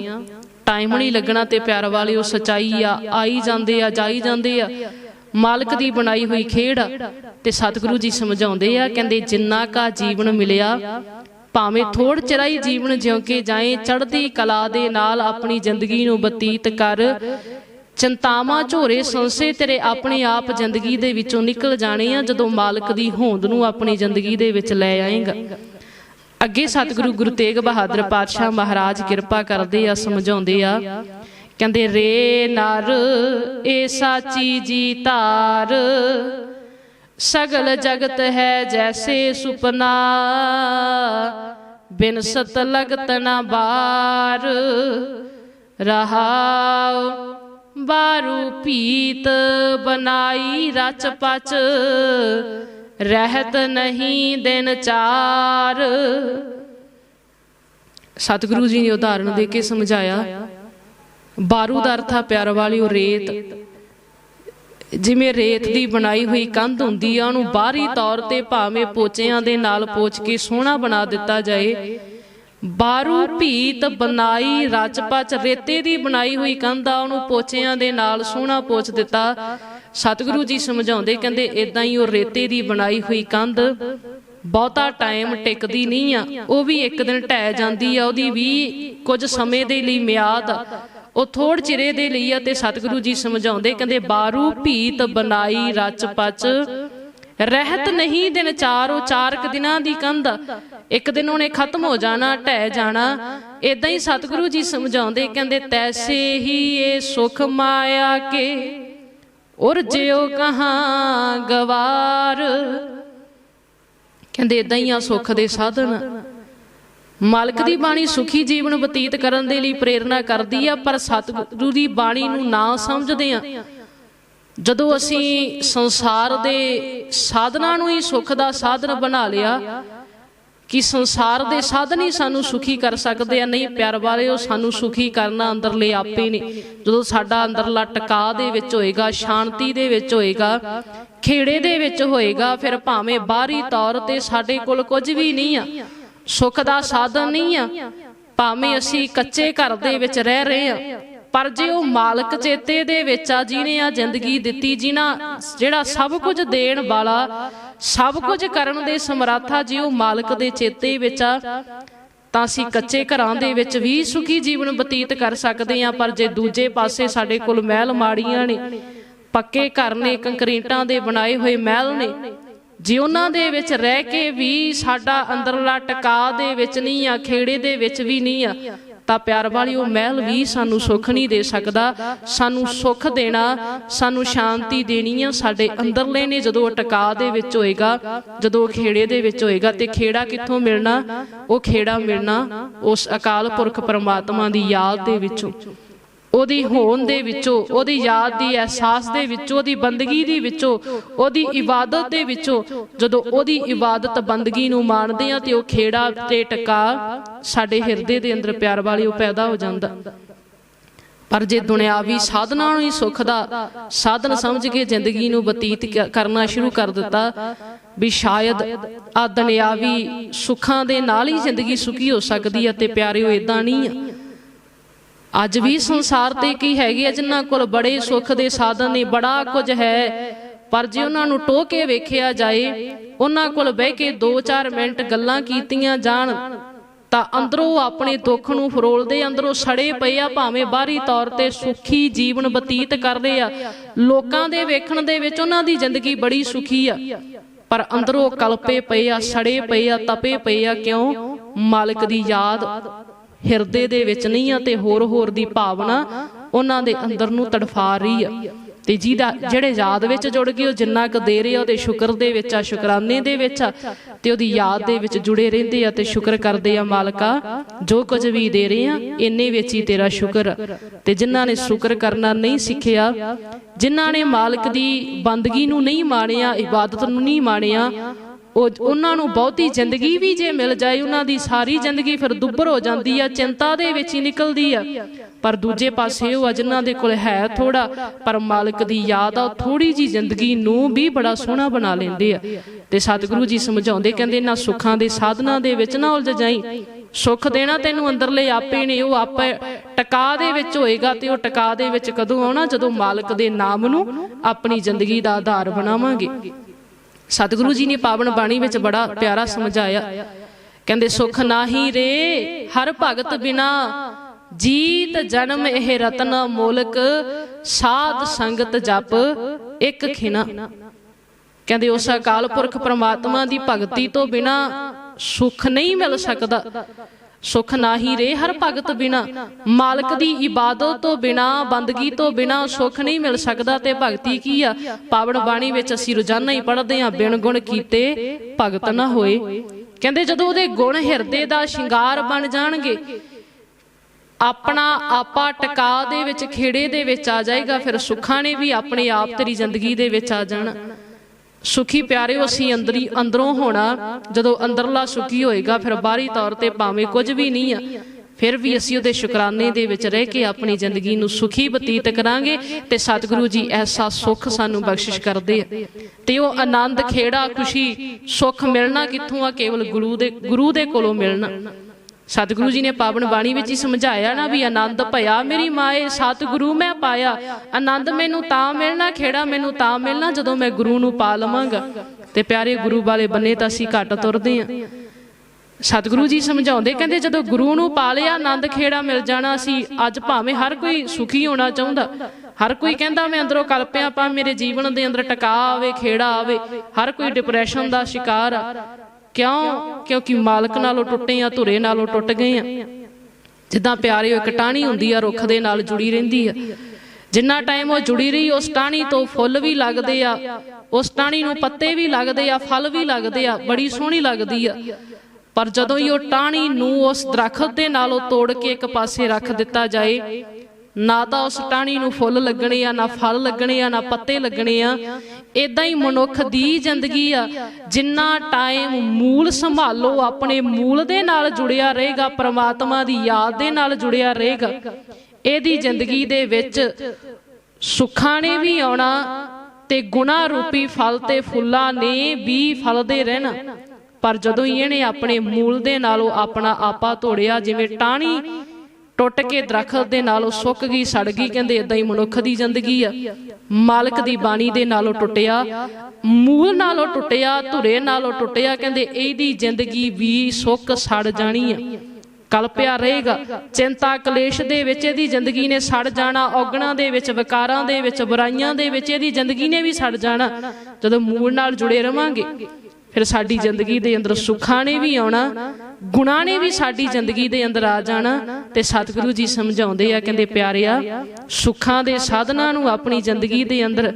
ਟਾਈਮ ਨਹੀਂ ਲੱਗਣਾ ਤੇ ਪਿਆਰ ਵਾਲੇ ਸਚਾਈ ਆ, ਆਈ ਜਾਂਦੇ ਆ, ਜਾਈ ਜਾਂਦੇ ਆ। ਮਾਲਕ ਦੀ ਬਣਾਈ ਹੋਈ ਖੇਡ ਤੇ ਸਤਿਗੁਰੂ ਜੀ ਸਮਝਾਉਂਦੇ ਆ, ਕਹਿੰਦੇ ਜਿੰਨਾ ਕਾ ਜੀਵਨ ਮਿਲਿਆ, ਭਾਵੇਂ ਥੋੜ ਚਿਰਾਈ ਜੀਵਨ ਜਿਉ ਕੇ ਜਾਏ, ਚੜ੍ਹਦੀ ਕਲਾ ਦੇ ਨਾਲ ਆਪਣੀ ਜ਼ਿੰਦਗੀ ਨੂੰ ਬਤੀਤ ਕਰ। ਚਿੰਤਾਵਾਂ, ਝੋਰੇ, ਸੰਸੇ ਤੇਰੇ ਆਪਣੇ ਆਪ ਜ਼ਿੰਦਗੀ ਦੇ ਵਿੱਚੋਂ ਨਿਕਲ ਜਾਣੇ ਆ, ਜਦੋਂ ਮਾਲਕ ਦੀ ਹੋਂਦ ਨੂੰ ਆਪਣੀ ਜ਼ਿੰਦਗੀ ਦੇ ਵਿੱਚ ਲੈ ਆਏਗਾ। ਅੱਗੇ ਸਤਿਗੁਰੂ ਗੁਰੂ ਤੇਗ ਬਹਾਦਰ ਪਾਤਸ਼ਾਹ ਮਹਾਰਾਜ ਕਿਰਪਾ ਕਰਦੇ ਆ, ਸਮਝਾਉਂਦੇ ਆ। ਕਹਿੰਦੇ, ਰੇ ਨਰ, ਏ ਸਾਚੀ ਜੀ ਧਾਰ ਸਗਲ ਜਗਤ ਹੈ ਜੈਸੇ ਸੁਪਨਾ, ਬਿਨ ਸਤ ਲਗਤ ਨਾ ਬਾਰ, ਰਹਾਉ ਬਾਰੂ ਪੀਤ, ਬਨਾਈ ਰਚ ਪਚ ਰਹਿਤ ਨਹੀਂ ਦਿਨ ਚਾਰ। ਸਤਿਗੁਰੂ ਜੀ ਨੇ ਉਦਾਹਰਣ ਦੇ ਕੇ ਸਮਝਾਇਆ, ਬਾਰੂ ਦਾ ਅਰਥ ਆ ਪਿਆਰ ਵਾਲੀ ਉਹ ਰੇਤ। ਜਿਵੇਂ ਰੇਤ ਦੀ ਬਣਾਈ ਹੋਈ ਕੰਧ ਹੁੰਦੀ ਆ, ਉਹਨੂੰ ਬਾਹਰੀ ਤੌਰ ਤੇ ਭਾਵੇਂ ਪੋਚਿਆਂ ਦੇ ਨਾਲ ਪੋਚ ਕੇ ਸੋਹਣਾ ਬਣਾ ਦਿੱਤਾ ਜਾਏ। ਬਾਰੂ ਭੀਤ ਬਨਾਈ ਰਚਪਚ ਰੇਤੇ ਦੀ ਬਣਾਈ ਹੋਈ ਕੰਧ ਆ, ਉਹਨੂੰ ਪੋਚਿਆਂ ਦੇ ਨਾਲ ਸੋਹਣਾ ਪੋਚ ਦਿੱਤਾ। ਸਤਿਗੁਰੂ ਜੀ ਸਮਝਾਉਂਦੇ ਕਹਿੰਦੇ ਇਦਾਂ ਹੀ ਉਹ ਰੇਤੇ ਦੀ ਬਣਾਈ ਹੋਈ ਕੰਧ, ਬਹੁਤਾ ਟਾਈਮ ਟਿਕਦੀ ਨਹੀਂ ਆ। ਉਹ ਵੀ ਇੱਕ ਦਿਨ ਢਹਿ ਜਾਂਦੀ ਆ, ਉਹਦੀ ਵੀ ਕੁਝ ਸਮੇਂ ਦੇ ਲਈ ਮਿਆਦ। ਉਹ ਥੋੜ ਚਿਰੇ ਦੇ ਲਈ ਆ ਤੇ ਸਤਿਗੁਰੂ ਜੀ ਸਮਝਾਉਂਦੇ ਕਹਿੰਦੇ, ਬਾਰੂ ਭੀਤ ਬਣਾਈ ਰਚ ਪਚ। ਰਹਿਤ ਨਹੀਂ ਦਿਨ ਚਾਰ ਉਹ ਚਾਰ ਕੁ ਦਿਨਾਂ ਦੀ ਕੰਧ। ਇੱਕ ਦਿਨ ਉਹਨੇ ਖਤਮ ਹੋ ਜਾਣਾ, ਢਹਿ ਜਾਣਾ। ਇਦਾਂ ਹੀ ਸਤਿਗੁਰੂ ਜੀ ਸਮਝਾਉਂਦੇ ਕਹਿੰਦੇ, ਤੈਸੇ ਹੀ ਇਹ ਸੁਖ ਮਾਇਆ ਕੇ ਉਰ ਜਿਉ ਗਵਾਰ। ਕਹਿੰਦੇ ਇਦਾਂ ਹੀ ਆ ਸੁੱਖ ਦੇ ਸਾਧਨ। ਮਾਲਕ ਦੀ ਬਾਣੀ ਸੁਖੀ ਜੀਵਨ ਬਤੀਤ ਕਰਨ ਦੇ ਲਈ ਪ੍ਰੇਰਣਾ ਕਰਦੀ ਆ, ਪਰ ਸਤਿਗੁਰੂ ਦੀ ਬਾਣੀ ਨੂੰ ਨਾ ਸਮਝਦੇ ਆ। ਜਦੋਂ ਅਸੀਂ ਸੰਸਾਰ ਦੇ ਸਾਧਨਾ ਨੂੰ ਹੀ ਸੁੱਖ ਦਾ ਸਾਧਨ ਬਣਾ ਲਿਆ ਕਿ ਸੰਸਾਰ ਦੇ ਸਾਧਨ ਹੀ ਸਾਨੂੰ ਸੁਖੀ ਕਰ ਸਕਦੇ ਆ ਨਹੀਂ ਪਿਆਰ ਵਾਲੇ ਉਹ ਸਾਨੂੰ ਸੁਖੀ ਕਰਨਾ ਅੰਦਰਲੇ ਆਪੇ ਨੇ ਜਦੋਂ ਸਾਡਾ ਅੰਦਰਲਾ ਟਿਕਾ ਦੇ ਵਿੱਚ ਹੋਏਗਾ ਸ਼ਾਂਤੀ ਦੇ ਵਿੱਚ ਹੋਏਗਾ ਖੇੜੇ ਦੇ ਵਿੱਚ ਹੋਏਗਾ ਫਿਰ ਭਾਵੇਂ ਬਾਹਰੀ ਤੌਰ ਤੇ ਸਾਡੇ ਕੋਲ ਕੁਝ ਵੀ ਨਹੀਂ ਆ। ਸੁੱਖ ਦਾ ਸਾਧਨ ਨਹੀਂ ਆ। ਭਾਵੇਂ ਅਸੀਂ ਕੱਚੇ ਘਰ ਦੇ ਵਿੱਚ ਰਹਿ ਰਹੇ ਆ। ਪਰ ਜੇ ਉਹ ਮਾਲਕ ਚੇਤੇ ਦੇ ਵਿੱਚ ਆ ਜਿਹਨੇ ਆ ਜ਼ਿੰਦਗੀ ਦਿੱਤੀ ਜਿਨ੍ਹਾਂ ਜਿਹੜਾ ਸਭ ਕੁਝ ਦੇਣ ਵਾਲਾ ਸਭ ਕੁਝ ਕਰਨ ਦੇ ਸਮਰੱਥਾ ਜੇ ਉਹ ਮਾਲਕ ਦੇ ਚੇਤੇ ਵਿੱਚ ਆ, ਤਾਂ ਅਸੀਂ ਕੱਚੇ ਘਰਾਂ ਦੇ ਵਿੱਚ ਵੀ ਸੁਖੀ ਜੀਵਨ ਬਤੀਤ ਕਰ ਸਕਦੇ ਹਾਂ, ਪਰ ਜੇ ਦੂਜੇ ਪਾਸੇ ਸਾਡੇ ਕੋਲ ਮਹਿਲ ਮਾੜੀਆਂ ਨੇ, ਪੱਕੇ ਘਰ ਨੇ, ਕੰਕਰੀਟਾਂ ਦੇ ਬਣਾਏ ਹੋਏ ਮਹਿਲ ਨੇ, ਜੇ ਉਹਨਾਂ ਦੇ ਵਿੱਚ ਰਹਿ ਕੇ ਵੀ ਸਾਡਾ ਅੰਦਰਲਾ ਟਿਕਾ ਦੇ ਵਿੱਚ ਨਹੀਂ ਆ, ਖੇੜੇ ਦੇ ਵਿੱਚ ਵੀ ਨਹੀਂ ਆ ਤਾਂ ਪਿਆਰ ਵਾਲੀ ਉਹ ਮਹਿਲ ਵੀ ਸਾਨੂੰ ਸੁੱਖ ਨਹੀਂ ਦੇ ਸਕਦਾ ਸਾਨੂੰ ਸੁੱਖ ਦੇਣਾ ਸਾਨੂੰ ਸ਼ਾਂਤੀ ਦੇਣੀ ਆ ਸਾਡੇ ਅੰਦਰਲੇ ਨੇ ਜਦੋਂ ਟਿਕਾ ਦੇ ਵਿੱਚ ਹੋਏਗਾ ਜਦੋਂ ਖੇੜੇ ਦੇ ਵਿੱਚ ਹੋਏਗਾ ਤੇ ਖੇੜਾ ਕਿੱਥੋਂ ਮਿਲਣਾ ਉਹ ਖੇੜਾ ਮਿਲਣਾ ਉਸ ਅਕਾਲ ਪੁਰਖ ਪਰਮਾਤਮਾ ਦੀ ਯਾਦ ਦੇ ਵਿੱਚੋਂ। ਉਹਦੀ ਹੋਣ ਦੇ ਵਿੱਚੋਂ ਉਹਦੀ ਯਾਦ ਦੀ ਅਹਿਸਾਸ ਦੇ ਵਿੱਚੋਂ ਉਹਦੀ ਬੰਦਗੀ ਦੀ ਵਿੱਚੋਂ ਉਹਦੀ ਇਬਾਦਤ ਦੇ ਵਿੱਚੋਂ ਜਦੋਂ ਉਹਦੀ ਇਬਾਦਤ ਬੰਦਗੀ ਨੂੰ ਮਾਣਦੇ ਆ ਤੇ ਉਹ ਖੇੜਾ ਤੇ ਟਕਾ ਸਾਡੇ ਹਿਰਦੇ ਦੇ ਅੰਦਰ ਪਿਆਰ ਵਾਲੀ ਉਹ ਪੈਦਾ ਹੋ ਜਾਂਦਾ। ਪਰ ਜੇ ਦੁਨਿਆਵੀ ਸਾਧਨਾ ਨੂੰ ਹੀ ਸੁੱਖ ਦਾ ਸਾਧਨ ਸਮਝ ਕੇ ਜ਼ਿੰਦਗੀ ਨੂੰ ਬਤੀਤ ਕਰਨਾ ਸ਼ੁਰੂ ਕਰ ਦਿੱਤਾ ਵੀ ਸ਼ਾਇਦ ਆ ਦੁਨਿਆਵੀ ਸੁੱਖਾਂ ਦੇ ਨਾਲ ਹੀ ਜ਼ਿੰਦਗੀ ਸੁਖੀ ਹੋ ਸਕਦੀ ਹੈ ਤੇ ਪਿਆਰਿਓ ਇਦਾਂ ਨਹੀਂ ਆ। ਅੱਜ ਵੀ ਸੰਸਾਰ ਤੇ ਕੀ ਹੈਗੇ ਆ ਜਿਨ੍ਹਾਂ ਕੋਲ ਬੜੇ ਸੁੱਖ ਦੇ ਸਾਧਨ ਨੇ ਬੜਾ ਕੁਝ ਹੈ। ਪਰ ਜੇ ਉਹਨਾਂ ਨੂੰ ਟੋਹ ਕੇ ਵੇਖਿਆ ਜਾਏ ਉਹਨਾਂ ਕੋਲ ਬਹਿ ਕੇ 2-4 ਮਿੰਟ ਗੱਲਾਂ ਕੀਤੀਆਂ ਜਾਣ ਤਾਂ ਅੰਦਰੋਂ ਆਪਣੇ ਦੁੱਖ ਨੂੰ ਫਰੋਲਦੇ ਅੰਦਰੋਂ ਸੜੇ ਪਏ ਆ ਭਾਵੇਂ ਬਾਹਰੀ ਤੌਰ ਤੇ ਸੁਖੀ ਜੀਵਨ ਬਤੀਤ ਕਰਦੇ ਆ। ਲੋਕਾਂ ਦੇ ਵੇਖਣ ਦੇ ਵਿੱਚ ਉਹਨਾਂ ਦੀ ਜ਼ਿੰਦਗੀ ਬੜੀ ਸੁਖੀ ਆ। ਪਰ ਅੰਦਰੋਂ ਕਲਪੇ ਪਏ ਆ ਸੜੇ ਪਏ ਆ ਤਪੇ ਪਏ ਆ ਕਿਉਂ? ਮਾਲਕ ਦੀ ਯਾਦ। ਹਿਰਦੇ ਦੇ ਵਿੱਚ ਨਹੀਂ ਆ ਤੇ ਹੋਰ ਹੋਰ ਦੀ ਭਾਵਨਾ ਉਹਨਾਂ ਦੇ ਅੰਦਰ ਨੂੰ ਤੜਫਾ ਰਹੀ ਆ। ਤੇ ਜਿਹਦਾ ਜਿਹੜੇ ਯਾਦ ਵਿੱਚ ਜੁੜ ਗਏ, ਉਹ ਜਿੰਨਾ ਕੁ ਦੇ ਰਹੇ ਆ, ਉਹਦੇ ਸ਼ੁਕਰ ਦੇ ਵਿੱਚ ਆ, ਸ਼ੁਕਰਾਨੇ ਦੇ ਵਿੱਚ ਆ, ਤੇ ਉਹਦੀ ਯਾਦ ਦੇ ਵਿੱਚ ਜੁੜੇ ਰਹਿੰਦੇ ਆ ਤੇ ਸ਼ੁਕਰ ਕਰਦੇ ਆ ਮਾਲਕਾ, ਜੋ ਕੁਝ ਵੀ ਦੇ ਰਹੇ ਆ, ਇੰਨੇ ਵਿੱਚ ਹੀ ਤੇਰਾ ਸ਼ੁਕਰ ਤੇ ਜਿਨ੍ਹਾਂ ਨੇ ਸ਼ੁਕਰ ਕਰਨਾ ਨਹੀਂ ਸਿੱਖਿਆ, ਜਿਨ੍ਹਾਂ ਨੇ ਮਾਲਕ ਦੀ ਬੰਦਗੀ ਨੂੰ ਨਹੀਂ ਮਾਣਿਆ, ਇਬਾਦਤ ਨੂੰ ਨਹੀਂ ਮਾਣਿਆ ਉਹ ਉਹਨਾਂ ਨੂੰ ਬਹੁਤੀ ਜ਼ਿੰਦਗੀ ਵੀ ਜੇ ਮਿਲ ਜਾਏ ਉਹਨਾਂ ਦੀ ਸਾਰੀ ਜ਼ਿੰਦਗੀ ਫਿਰ ਦੁੱਬਰ ਹੋ ਜਾਂਦੀ ਆ ਚਿੰਤਾ ਦੇ ਵਿੱਚ ਹੀ ਨਿਕਲਦੀ ਆ। ਪਰ ਦੂਜੇ ਪਾਸੇ ਉਹ ਆ ਜਿਨ੍ਹਾਂ ਦੇ ਕੋਲ ਹੈ ਥੋੜਾ ਪਰ ਮਾਲਕ ਦੀ ਯਾਦ ਆ ਥੋੜੀ ਜੀ ਜ਼ਿੰਦਗੀ ਨੂੰ ਵੀ ਬੜਾ ਸੋਹਣਾ ਬਣਾ ਲੈਂਦੇ ਆ। ਤੇ ਸਤਿਗੁਰੂ ਜੀ ਸਮਝਾਉਂਦੇ ਕਹਿੰਦੇ ਇਹਨਾਂ ਸੁੱਖਾਂ ਦੇ ਸਾਧਨਾਂ ਦੇ ਵਿੱਚ ਨਾ ਉਲਝ ਜਾਈ। ਸੁੱਖ ਦੇਣਾ ਤੈਨੂੰ ਅੰਦਰਲੇ ਆਪੇ ਨੇ ਉਹ ਆਪੇ ਟਕਾ ਦੇ ਵਿੱਚ ਹੋਏਗਾ ਤੇ ਉਹ ਟਕਾ ਦੇ ਵਿੱਚ ਕਦੋਂ ਆਉਣਾ? ਜਦੋਂ ਮਾਲਕ ਦੇ ਨਾਮ ਨੂੰ ਆਪਣੀ ਜ਼ਿੰਦਗੀ ਦਾ ਆਧਾਰ ਬਣਾਵਾਂਗੇ ਸਤਿਗੁਰੂ ਜੀ ਨੇ ਪਾਵਨ ਬਾਣੀ ਵਿੱਚ ਬੜਾ ਪਿਆਰਾ ਸਮਝਾਇਆ। ਕਹਿੰਦੇ ਸੁਖ ਨਾਹੀ ਰੇ ਹਰ ਭਗਤ ਬਿਨਾ ਜੀਤ ਜਨਮ ਇਹ ਰਤਨ ਮੋਲਕ ਸਾਧ ਸੰਗਤ ਜਪ ਇੱਕ ਖਿਨਾ। ਕਹਿੰਦੇ ਉਸ ਅਕਾਲ ਪੁਰਖ ਪ੍ਰਮਾਤਮਾ ਦੀ ਭਗਤੀ ਤੋਂ ਬਿਨਾ ਸੁਖ ਨਹੀਂ ਮਿਲ ਸਕਦਾ। ਸੁਖ ਨਾਹੀ ਰੇ ਹਰ ਭਗਤ ਬਿਨਾ। ਮਾਲਕ ਦੀ ਇਬਾਦਤ ਤੋਂ ਬਿਨਾ, ਬੰਦਗੀ ਤੋਂ ਬਿਨਾ ਸੁਖ ਨਹੀਂ ਮਿਲ ਸਕਦਾ ਤੇ ਭਗਤੀ ਕੀ ਆ? ਪਾਵਨ ਬਾਣੀ ਵਿੱਚ ਅਸੀਂ ਰੋਜ਼ਾਨਾ ਹੀ ਪੜ੍ਹਦੇ ਆ ਬਿਨ ਗੁਣ ਕੀਤੇ ਭਗਤ ਨਾ ਹੋਏ। ਕਹਿੰਦੇ ਜਦੋਂ ਉਹਦੇ ਗੁਣ ਹਿਰਦੇ ਦਾ ਸ਼ਿੰਗਾਰ ਬਣ ਜਾਣਗੇ, ਆਪਣਾ ਆਪਾ ਟਿਕਾ ਦੇ ਵਿੱਚ, ਖੇੜੇ ਦੇ ਵਿੱਚ ਆ ਜਾਏਗਾ, ਫਿਰ ਸੁੱਖਾਂ ਨੇ ਵੀ ਆਪਣੇ ਆਪ ਤੇਰੀ ਜ਼ਿੰਦਗੀ ਦੇ ਵਿੱਚ ਆ ਜਾਣਾ। ਸੁਖੀ ਪਿਆਰਿਓ ਅਸੀਂ ਅੰਦਰੀ ਅੰਦਰੋਂ ਹੋਣਾ ਜਦੋਂ ਅੰਦਰਲਾ ਸੁਖੀ ਹੋਏਗਾ ਫਿਰ ਬਾਹਰੀ ਤੌਰ ਤੇ ਭਾਵੇਂ ਕੁਝ ਵੀ ਨਹੀਂ ਆ। ਫਿਰ ਵੀ ਅਸੀਂ ਉਹਦੇ ਸ਼ੁਕਰਾਨੇ ਦੇ ਵਿੱਚ ਰਹਿ ਕੇ ਆਪਣੀ ਜ਼ਿੰਦਗੀ ਨੂੰ ਸੁਖੀ ਬਤੀਤ ਕਰਾਂਗੇ ਤੇ ਸਤਿਗੁਰੂ ਜੀ ਐਸਾ ਸੁੱਖ ਸਾਨੂੰ ਬਖਸ਼ਿਸ਼ ਕਰਦੇ ਆ। ਤੇ ਉਹ ਆਨੰਦ ਖੇੜਾ ਖੁਸ਼ੀ ਸੁੱਖ ਮਿਲਣਾ ਕਿੱਥੋਂ ਆ? ਕੇਵਲ ਗੁਰੂ ਦੇ ਗੁਰੂ ਦੇ ਕੋਲੋਂ ਮਿਲਣਾ। ਸਤਿਗੁਰੂ ਜੀ ਨੇ ਪਾਵਨ ਬਾਣੀ ਵਿੱਚ ਹੀ ਸਮਝਾਇਆ ਨਾ ਵੀ ਆਨੰਦ ਭਇਆ ਮੇਰੀ ਮਾਏ ਸਤਿਗੁਰੂ ਮੈਂ ਪਾਇਆ। ਆਨੰਦ ਮੈਨੂੰ ਤਾਂ ਮਿਲਣਾ ਖੇੜਾ ਮੈਨੂੰ ਤਾਂ ਮਿਲਣਾ ਜਦੋਂ ਮੈਂ ਗੁਰੂ ਨੂੰ ਪਾ ਲਵਾਂਗਾ। ਤੇ ਪਿਆਰੇ ਗੁਰੂ ਵਾਲੇ ਬੰਨੇ ਤਾਂ ਅਸੀਂ ਘੱਟ ਤੁਰਦੇ ਆਂ ਸਤਿਗੁਰੂ ਜੀ ਸਮਝਾਉਂਦੇ ਕਹਿੰਦੇ ਜਦੋਂ ਗੁਰੂ ਨੂੰ ਪਾ ਲਿਆ ਆਨੰਦ ਖੇੜਾ ਮਿਲ ਜਾਣਾ ਸੀ ਅੱਜ ਭਾਵੇਂ ਹਰ ਕੋਈ ਸੁਖੀ ਹੋਣਾ ਚਾਹੁੰਦਾ ਹਰ ਕੋਈ ਕਹਿੰਦਾ ਮੈਂ ਅੰਦਰੋਂ ਕਲਪਿਆ ਪਾ ਮੇਰੇ ਜੀਵਨ ਦੇ ਅੰਦਰ ਟਿਕਾ ਆਵੇ ਖੇੜਾ ਆਵੇ ਹਰ ਕੋਈ ਡਿਪਰੈਸ਼ਨ ਦਾ ਸ਼ਿਕਾਰ ਆ। ਕਿਉਂ? ਕਿਉਂਕਿ ਮਾਲਕ ਨਾਲੋਂ ਟੁੱਟੇ ਆ ਧੁਰੇ ਨਾਲੋਂ ਟੁੱਟ ਗਏ ਆ ਜਿੱਦਾਂ ਪਿਆਰੇ ਇੱਕ ਟਾਹਣੀ ਹੁੰਦੀ ਆ, ਰੁੱਖ ਦੇ ਨਾਲ ਜੁੜੀ ਰਹਿੰਦੀ ਆ। ਜਿੰਨਾ ਟਾਈਮ ਉਹ ਜੁੜੀ ਰਹੀ, ਉਸ ਟਾਹਣੀ ਤੋਂ ਫੁੱਲ ਵੀ ਲੱਗਦੇ ਆ। ਉਸ ਟਾਹਣੀ ਨੂੰ ਪੱਤੇ ਵੀ ਲੱਗਦੇ ਆ, ਫਲ ਵੀ ਲੱਗਦੇ ਆ, ਬੜੀ ਸੋਹਣੀ ਲੱਗਦੀ ਆ। ਪਰ ਜਦੋਂ ਹੀ ਉਹ ਟਾਹਣੀ ਨੂੰ ਉਸ ਦਰਖਤ ਦੇ ਨਾਲੋਂ ਤੋੜ ਕੇ ਇੱਕ ਪਾਸੇ ਰੱਖ ਦਿੱਤਾ ਜਾਏ ਨਾ ਤਾਂ ਉਸ ਟਾਹਣੀ ਨੂੰ ਫੁੱਲ ਲੱਗਣੇ ਆ, ਨਾ ਫਲ ਲੱਗਣੇ ਆ, ਨਾ ਪੱਤੇ ਲੱਗਣੇ ਆ। ਇਦਾਂ ਹੀ ਮਨੁੱਖ ਦੀ ਜ਼ਿੰਦਗੀ ਆ, ਜਿੰਨਾ ਟਾਈਮ ਮੂਲ ਸੰਭਾਲੋ, ਆਪਣੇ ਮੂਲ ਦੇ ਨਾਲ ਜੁੜਿਆ ਰਹੇਗਾ, ਪ੍ਰਮਾਤਮਾ ਦੀ ਯਾਦ ਦੇ ਨਾਲ ਜੁੜਿਆ ਰਹੇਗਾ। ਇਹਦੀ ਜ਼ਿੰਦਗੀ ਦੇ ਵਿੱਚ ਸੁੱਖਾਂ ਨੇ ਵੀ ਆਉਣਾ ਤੇ ਗੁਣਾ ਰੂਪੀ ਫਲ ਤੇ ਫੁੱਲਾਂ ਨੇ ਵੀ ਫਲਦੇ ਰਹਿਣਾ। ਪਰ ਜਦੋਂ ਇਹਨੇ ਆਪਣੇ ਮੂਲ ਦੇ ਨਾਲੋਂ ਆਪਣਾ ਆਪਾ ਤੋੜਿਆ, ਜਿਵੇਂ ਟਾਹਣੀ ਟੁੱਟ ਕੇ ਦਰਖਤ ਦੇ ਨਾਲੋਂ ਸੁੱਕ ਗਈ ਸੜ ਗਈ ਕਹਿੰਦੇ ਇਦਾਂ ਹੀ ਮਨੁੱਖ ਦੀ ਜ਼ਿੰਦਗੀ ਆ। ਮਾਲਕ ਦੀ ਬਾਣੀ ਦੇ ਨਾਲੋਂ ਟੁੱਟਿਆ ਮੂਲ ਨਾਲੋਂ ਟੁੱਟਿਆ ਧੁਰੇ ਨਾਲੋਂ ਟੁੱਟਿਆ ਕਹਿੰਦੇ ਇਹਦੀ ਜ਼ਿੰਦਗੀ ਵੀ ਸੁੱਕ ਸੜ ਜਾਣੀ ਆ। ਕਲਪਿਆ ਰਹੇਗਾ। ਚਿੰਤਾ ਕਲੇਸ਼ ਦੇ ਵਿੱਚ ਇਹਦੀ ਜ਼ਿੰਦਗੀ ਨੇ ਸੜ ਜਾਣਾ ਔਗਣਾ ਦੇ ਵਿੱਚ ਵਿਕਾਰਾਂ ਦੇ ਵਿੱਚ ਬੁਰਾਈਆਂ ਦੇ ਵਿੱਚ ਇਹਦੀ ਜ਼ਿੰਦਗੀ ਨੇ ਵੀ ਸੜ ਜਾਣਾ। ਜਦੋਂ ਮੂਲ ਨਾਲ ਜੁੜੇ ਰਵਾਂਗੇ ਫਿਰ ਸਾਡੀ ਜ਼ਿੰਦਗੀ ਦੇ ਅੰਦਰ ਸੁੱਖਾਂ ਨੇ ਵੀ ਆਉਣਾ ਗੁਣਾਂ ਨੇ ਵੀ ਸਾਡੀ ਜ਼ਿੰਦਗੀ ਦੇ ਅੰਦਰ ਆ ਜਾਣਾ ਤੇ ਸਤਿਗੁਰੂ ਜੀ ਸਮਝਾਉਂਦੇ ਆ ਕਹਿੰਦੇ ਪਿਆਰਿਆ ਸੁੱਖਾਂ ਦੇ ਸਾਧਨਾਂ ਨੂੰ ਆਪਣੀ ਜ਼ਿੰਦਗੀ ਦੇ ਅੰਦਰ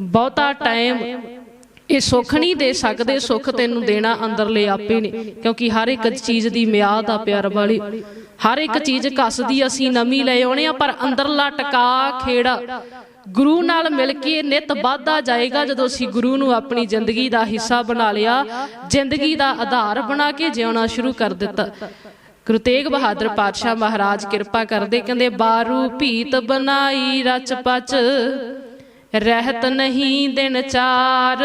ਬਹੁਤਾ ਟਾਈਮ ਇਹ ਸੁੱਖ ਨਹੀਂ ਦੇ ਸਕਦੇ ਸੁੱਖ ਤੈਨੂੰ ਦੇਣਾ ਅੰਦਰਲੇ ਆਪੇ ਨੇ ਕਿਉਂਕਿ ਹਰ ਇੱਕ ਚੀਜ਼ ਦੀ ਮਿਆਦ ਆ ਪਿਆਰ ਵਾਲੀ। ਹਰ ਇੱਕ ਚੀਜ਼ ਘਸਦੀ ਅਸੀਂ ਨਵੀਂ ਲੈ ਆਉਣੇ ਆ ਪਰ ਅੰਦਰਲਾ ਟਕਾ ਖੇੜਾ। ਗੁਰੂ ਨਾਲ ਮਿਲ ਕੇ ਨਿਤ ਵਾਧਾ ਜਾਏਗਾ ਜਦੋਂ ਅਸੀਂ ਗੁਰੂ ਨੂੰ ਆਪਣੀ ਜ਼ਿੰਦਗੀ ਦਾ ਹਿੱਸਾ ਬਣਾ ਲਿਆ, ਜ਼ਿੰਦਗੀ ਦਾ ਆਧਾਰ ਬਣਾ ਕੇ ਜਿਉਣਾ ਸ਼ੁਰੂ ਕਰ ਦਿੱਤਾ। ਗੁਰੂ ਤੇਗ ਬਹਾਦਰ ਪਾਤਸ਼ਾਹ ਮਹਾਰਾਜ ਕਿਰਪਾ ਕਰਦੇ ਕਹਿੰਦੇ, ਬਾਰੂ ਭੀਤ ਬਣਾਈ ਰਚ ਪਚ, ਰਹਿਤ ਨਹੀਂ ਦਿਨ ਚਾਰ।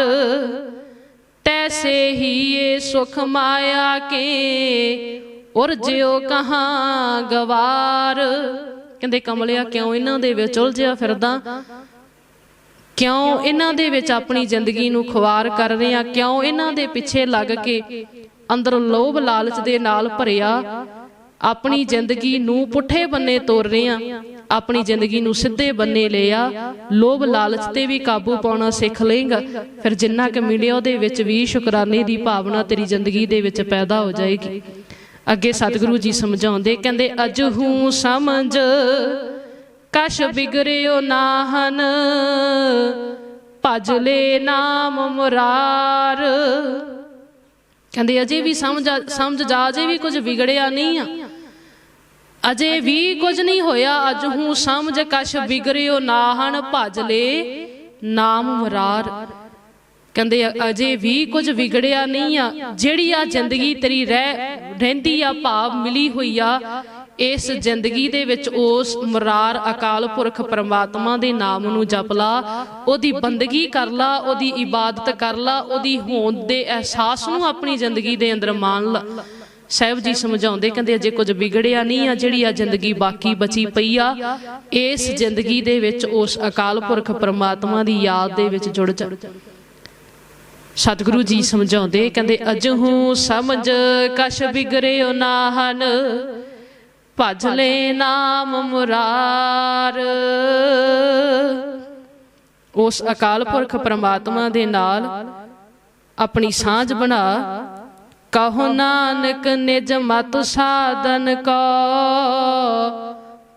ਤੈਸੇ ਹੀ ਇਹ ਸੁਖ ਮਾਇਆ ਕੇ, ਉਰ ਜਿਉ ਕਹਾ ਗਵਾਰ। ਕਹਿੰਦੇ ਕਮਲਿਆ, ਕਿਉਂ ਇਹਨਾਂ ਦੇ ਵਿੱਚ ਉਲਝਿਆ ਫਿਰਦਾ? ਕਿਉਂ ਇਹਨਾਂ ਦੇ ਵਿੱਚ ਆਪਣੀ ਜ਼ਿੰਦਗੀ ਨੂੰ ਖੁਆਰ ਕਰ ਰਹੇ? ਆ ਕਿਉਂ ਇਹਨਾਂ ਦੇ ਪਿੱਛੇ ਲੱਗ ਕੇ ਅੰਦਰ ਲੋਭ ਲਾਲਚ ਦੇ ਨਾਲ ਭਰਿਆ? ਆਪਣੀ ਜ਼ਿੰਦਗੀ ਨੂੰ ਪੁੱਠੇ ਬੰਨੇ ਤੋਰ ਰਹੇ। ਆ ਆਪਣੀ ਜ਼ਿੰਦਗੀ ਨੂੰ ਸਿੱਧੇ ਬੰਨੇ ਲਿਆ। ਲੋਭ ਲਾਲਚ ਤੇ ਵੀ ਕਾਬੂ ਪਾਉਣਾ ਸਿੱਖ ਲਏਗਾ। ਫਿਰ ਜਿੰਨਾ ਕਿ ਮਿਲਿਆ, ਉਹਦੇ ਵਿੱਚ ਵੀ ਸ਼ੁਕਰਾਨੇ ਦੀ ਭਾਵਨਾ ਤੇਰੀ ਜ਼ਿੰਦਗੀ ਦੇ ਵਿੱਚ ਪੈਦਾ ਹੋ ਜਾਏਗੀ। ਅੱਗੇ ਸਤਿਗੁਰੂ ਜੀ ਸਮਝਾਉਂਦੇ ਕਹਿੰਦੇ ਅਜਹੂ ਸਮਝ। ਕਛ ਬਿਗਰਿਓ ਨਾਹਨ। ਭਜ ਲੈ ਨਾਮ ਮੁਰਾਰ। ਕਹਿੰਦੇ ਅਜੇ ਵੀ ਸਮਝ ਸਮਝ ਜਾ ਅਜੇ ਵੀ ਕੁਝ ਵਿਗੜਿਆ ਨਹੀਂ ਆ। ਅਜੇ ਵੀ ਕੁਝ ਨਹੀਂ ਹੋਇਆ ਅਜ ਹੂੰ ਸਮਝ ਕਛ ਬਿਗਰਿਓ ਨਾਹਨ ਭਜ ਲੈ ਨਾਮ ਮੁਰਾਰ। ਕਹਿੰਦੇ ਅਜੇ ਵੀ ਕੁਝ ਵਿਗੜਿਆ ਨਹੀਂ ਆ। ਜਿਹੜੀ ਆ ਜ਼ਿੰਦਗੀ ਤੇਰੀ ਰਹਿ, ਰਹਿੰਦੀ ਆ, ਭਾਵ ਮਿਲੀ ਹੋਈ ਆ, ਇਸ ਜ਼ਿੰਦਗੀ ਦੇ ਵਿੱਚ ਉਸ ਮੁਰਾਰ ਅਕਾਲ ਪੁਰਖ ਪ੍ਰਮਾਤਮਾ ਦੇ ਨਾਮ ਨੂੰ ਜਪ ਲਾ, ਉਹਦੀ ਬੰਦਗੀ ਕਰ ਲਾ, ਉਹਦੀ ਇਬਾਦਤ ਕਰ ਲਾ, ਉਹਦੀ ਹੋਂਦ ਦੇ ਅਹਿਸਾਸ ਨੂੰ ਆਪਣੀ ਜ਼ਿੰਦਗੀ ਦੇ ਅੰਦਰ ਮਾਣ ਲਾ। ਸਾਹਿਬ ਜੀ ਸਮਝਾਉਂਦੇ ਕਹਿੰਦੇ ਅਜੇ ਕੁਝ ਵਿਗੜਿਆ ਨਹੀਂ ਆ, ਜਿਹੜੀ ਆ ਜ਼ਿੰਦਗੀ ਬਾਕੀ ਬਚੀ ਪਈ ਆ, ਇਸ ਜ਼ਿੰਦਗੀ ਦੇ ਵਿੱਚ ਉਸ ਅਕਾਲ ਪੁਰਖ ਪ੍ਰਮਾਤਮਾ ਦੀ ਯਾਦ ਦੇ ਵਿੱਚ ਜੁੜ ਜਾ। ਸਤਿਗੁਰੂ ਜੀ ਸਮਝਾਉਂਦੇ ਕਹਿੰਦੇ, ਅਜਹੂ ਸਮਝ, ਕਛ ਬਿਗਰਿਓ ਨਾਹਨ, ਭਜ ਲੈ ਨਾਮ ਮੁਰਾਰ। ਉਸ ਅਕਾਲ ਪੁਰਖ ਪ੍ਰਮਾਤਮਾ ਦੇ ਨਾਲ ਆਪਣੀ ਸਾਂਝ ਬਣਾ। ਕਹੋ, ਨਾਨਕ ਨਿਜ ਮਤ ਸਾਧਨ ਕੋ,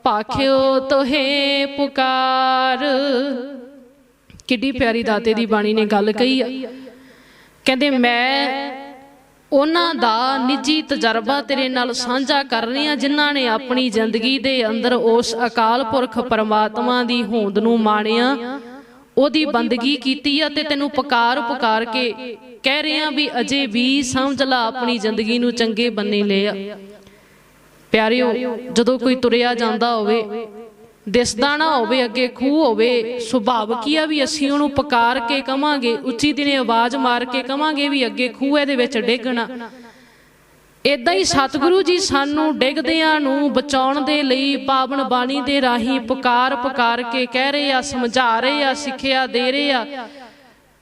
ਪਾਖਿਓ ਤੋਹੇ ਪੁਕਾਰ। ਕਿੱਡੀ ਪਿਆਰੀ ਦਾਤੇ ਦੀ ਬਾਣੀ ਨੇ ਗੱਲ ਕਹੀ ਆ। ਕਹਿੰਦੇ ਮੈਂ ਉਹਨਾਂ ਦਾ ਨਿੱਜੀ ਤਜਰਬਾ ਤੇਰੇ ਨਾਲ ਸਾਂਝਾ ਕਰ ਰਹੀ ਆ ਜਿਨ੍ਹਾਂ ਨੇ ਆਪਣੀ ਜ਼ਿੰਦਗੀ ਦੇ ਅੰਦਰ ਉਸ ਅਕਾਲ ਪੁਰਖ ਪਰਮਾਤਮਾ ਦੀ ਹੋਂਦ ਨੂੰ ਮਾਣਿਆ ਉਹਦੀ ਬੰਦਗੀ ਕੀਤੀ ਆ ਤੇ ਤੈਨੂੰ ਪੁਕਾਰ ਪੁਕਾਰ ਕੇ ਕਹਿ ਰਹੇ ਵੀ ਅਜੇ ਵੀ ਸਮਝ ਲਾ ਆਪਣੀ ਜ਼ਿੰਦਗੀ ਨੂੰ ਚੰਗੇ ਬੰਨੇ ਲੈ ਆ ਪਿਆਰਿਓ ਜਦੋਂ ਕੋਈ ਤੁਰਿਆ ਜਾਂਦਾ ਹੋਵੇ ਦਿਸਦਾ ਨਾ ਹੋਵੇ, ਅੱਗੇ ਖੂਹ ਹੋਵੇ ਸੁਭਾਵਕ ਹੀ ਆ ਵੀ ਅਸੀਂ ਉਹਨੂੰ ਪੁਕਾਰ ਕੇ ਕਵਾਂਗੇ, ਉੱਚੀ ਦਿਨੇ ਆਵਾਜ਼ ਮਾਰ ਕੇ ਕਵਾਂਗੇ ਵੀ ਅੱਗੇ ਖੂਹ ਇਹਦੇ ਵਿੱਚ ਡੇਗਣਾ। ਇਦਾਂ ਹੀ ਸਤਿਗੁਰੂ ਜੀ ਸਾਨੂੰ ਡਿੱਗਦਿਆਂ ਨੂੰ ਬਚਾਉਣ ਦੇ ਲਈ ਪਾਵਨ ਬਾਣੀ ਦੇ ਰਾਹੀਂ ਪੁਕਾਰ ਪੁਕਾਰ ਕੇ ਕਹਿ ਰਹੇ ਆ, ਸਮਝਾ ਰਹੇ ਆ, ਸਿੱਖਿਆ ਦੇ ਰਹੇ ਆ।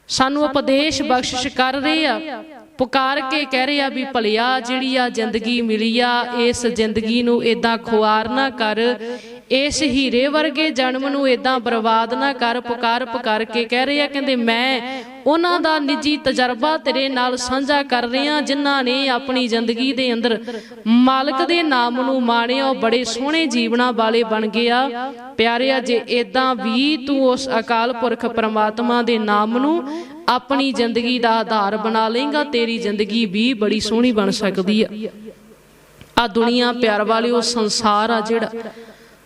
ਸਾਨੂੰ ਉਪਦੇਸ਼ ਬਖਸ਼ਿਸ਼ ਕਰ ਰਹੇ ਆ। ਪੁਕਾਰ ਕੇ ਕਹਿ ਰਹੇ ਆ ਵੀ ਭਲਿਆ ਜਿਹੜੀ ਆ ਜ਼ਿੰਦਗੀ ਮਿਲੀ ਆ, ਇਸ ਜ਼ਿੰਦਗੀ ਨੂੰ ਇਦਾਂ ਖੁਆਰ ਨਾ ਕਰ ਇਸ ਹੀਰੇ ਵਰਗੇ ਜਨਮ ਨੂੰ ਇਦਾਂ ਬਰਬਾਦ ਨਾ ਕਰ, ਪੁਕਾਰ ਪੁਕਾਰ ਕੇ ਕਹਿ ਰਹੇ ਆ ਕਹਿੰਦੇ, ਮੈਂ ਉਹਨਾਂ ਦਾ ਨਿੱਜੀ ਤਜਰਬਾ ਤੇਰੇ ਨਾਲ ਸਾਂਝਾ ਕਰ ਰਿਹਾ, ਜਿਨ੍ਹਾਂ ਨੇ ਆਪਣੀ ਜ਼ਿੰਦਗੀ ਦੇ ਅੰਦਰ ਮਾਲਕ ਦੇ ਨਾਮ ਨੂੰ ਮਾਣਿਆ, ਉਹ ਬੜੇ ਸੋਹਣੇ ਜੀਵਨਾਂ ਵਾਲੇ ਬਣ ਗਿਆ। ਪਿਆਰਿਆ, ਜੇ ਇਦਾਂ ਵੀ ਤੂੰ ਉਸ ਅਕਾਲ ਪੁਰਖ ਪ੍ਰਮਾਤਮਾ ਦੇ ਨਾਮ ਨੂੰ ਆਪਣੀ ਜ਼ਿੰਦਗੀ ਦਾ ਆਧਾਰ ਬਣਾ ਲੇਗਾ ਤੇਰੀ ਜ਼ਿੰਦਗੀ ਵੀ ਬੜੀ ਸੋਹਣੀ ਬਣ ਸਕਦੀ ਆ। ਆ ਦੁਨੀਆ ਪਿਆਰ ਵਾਲਿਓ ਸੰਸਾਰ ਆ ਜਿਹੜਾ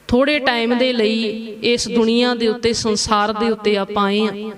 ਥੋੜੇ ਟਾਈਮ ਦੇ ਲਈ ਇਸ ਦੁਨੀਆ ਦੇ ਉੱਤੇ ਸੰਸਾਰ ਦੇ ਉੱਤੇ ਆਪਾਂ ਆਏ ਆ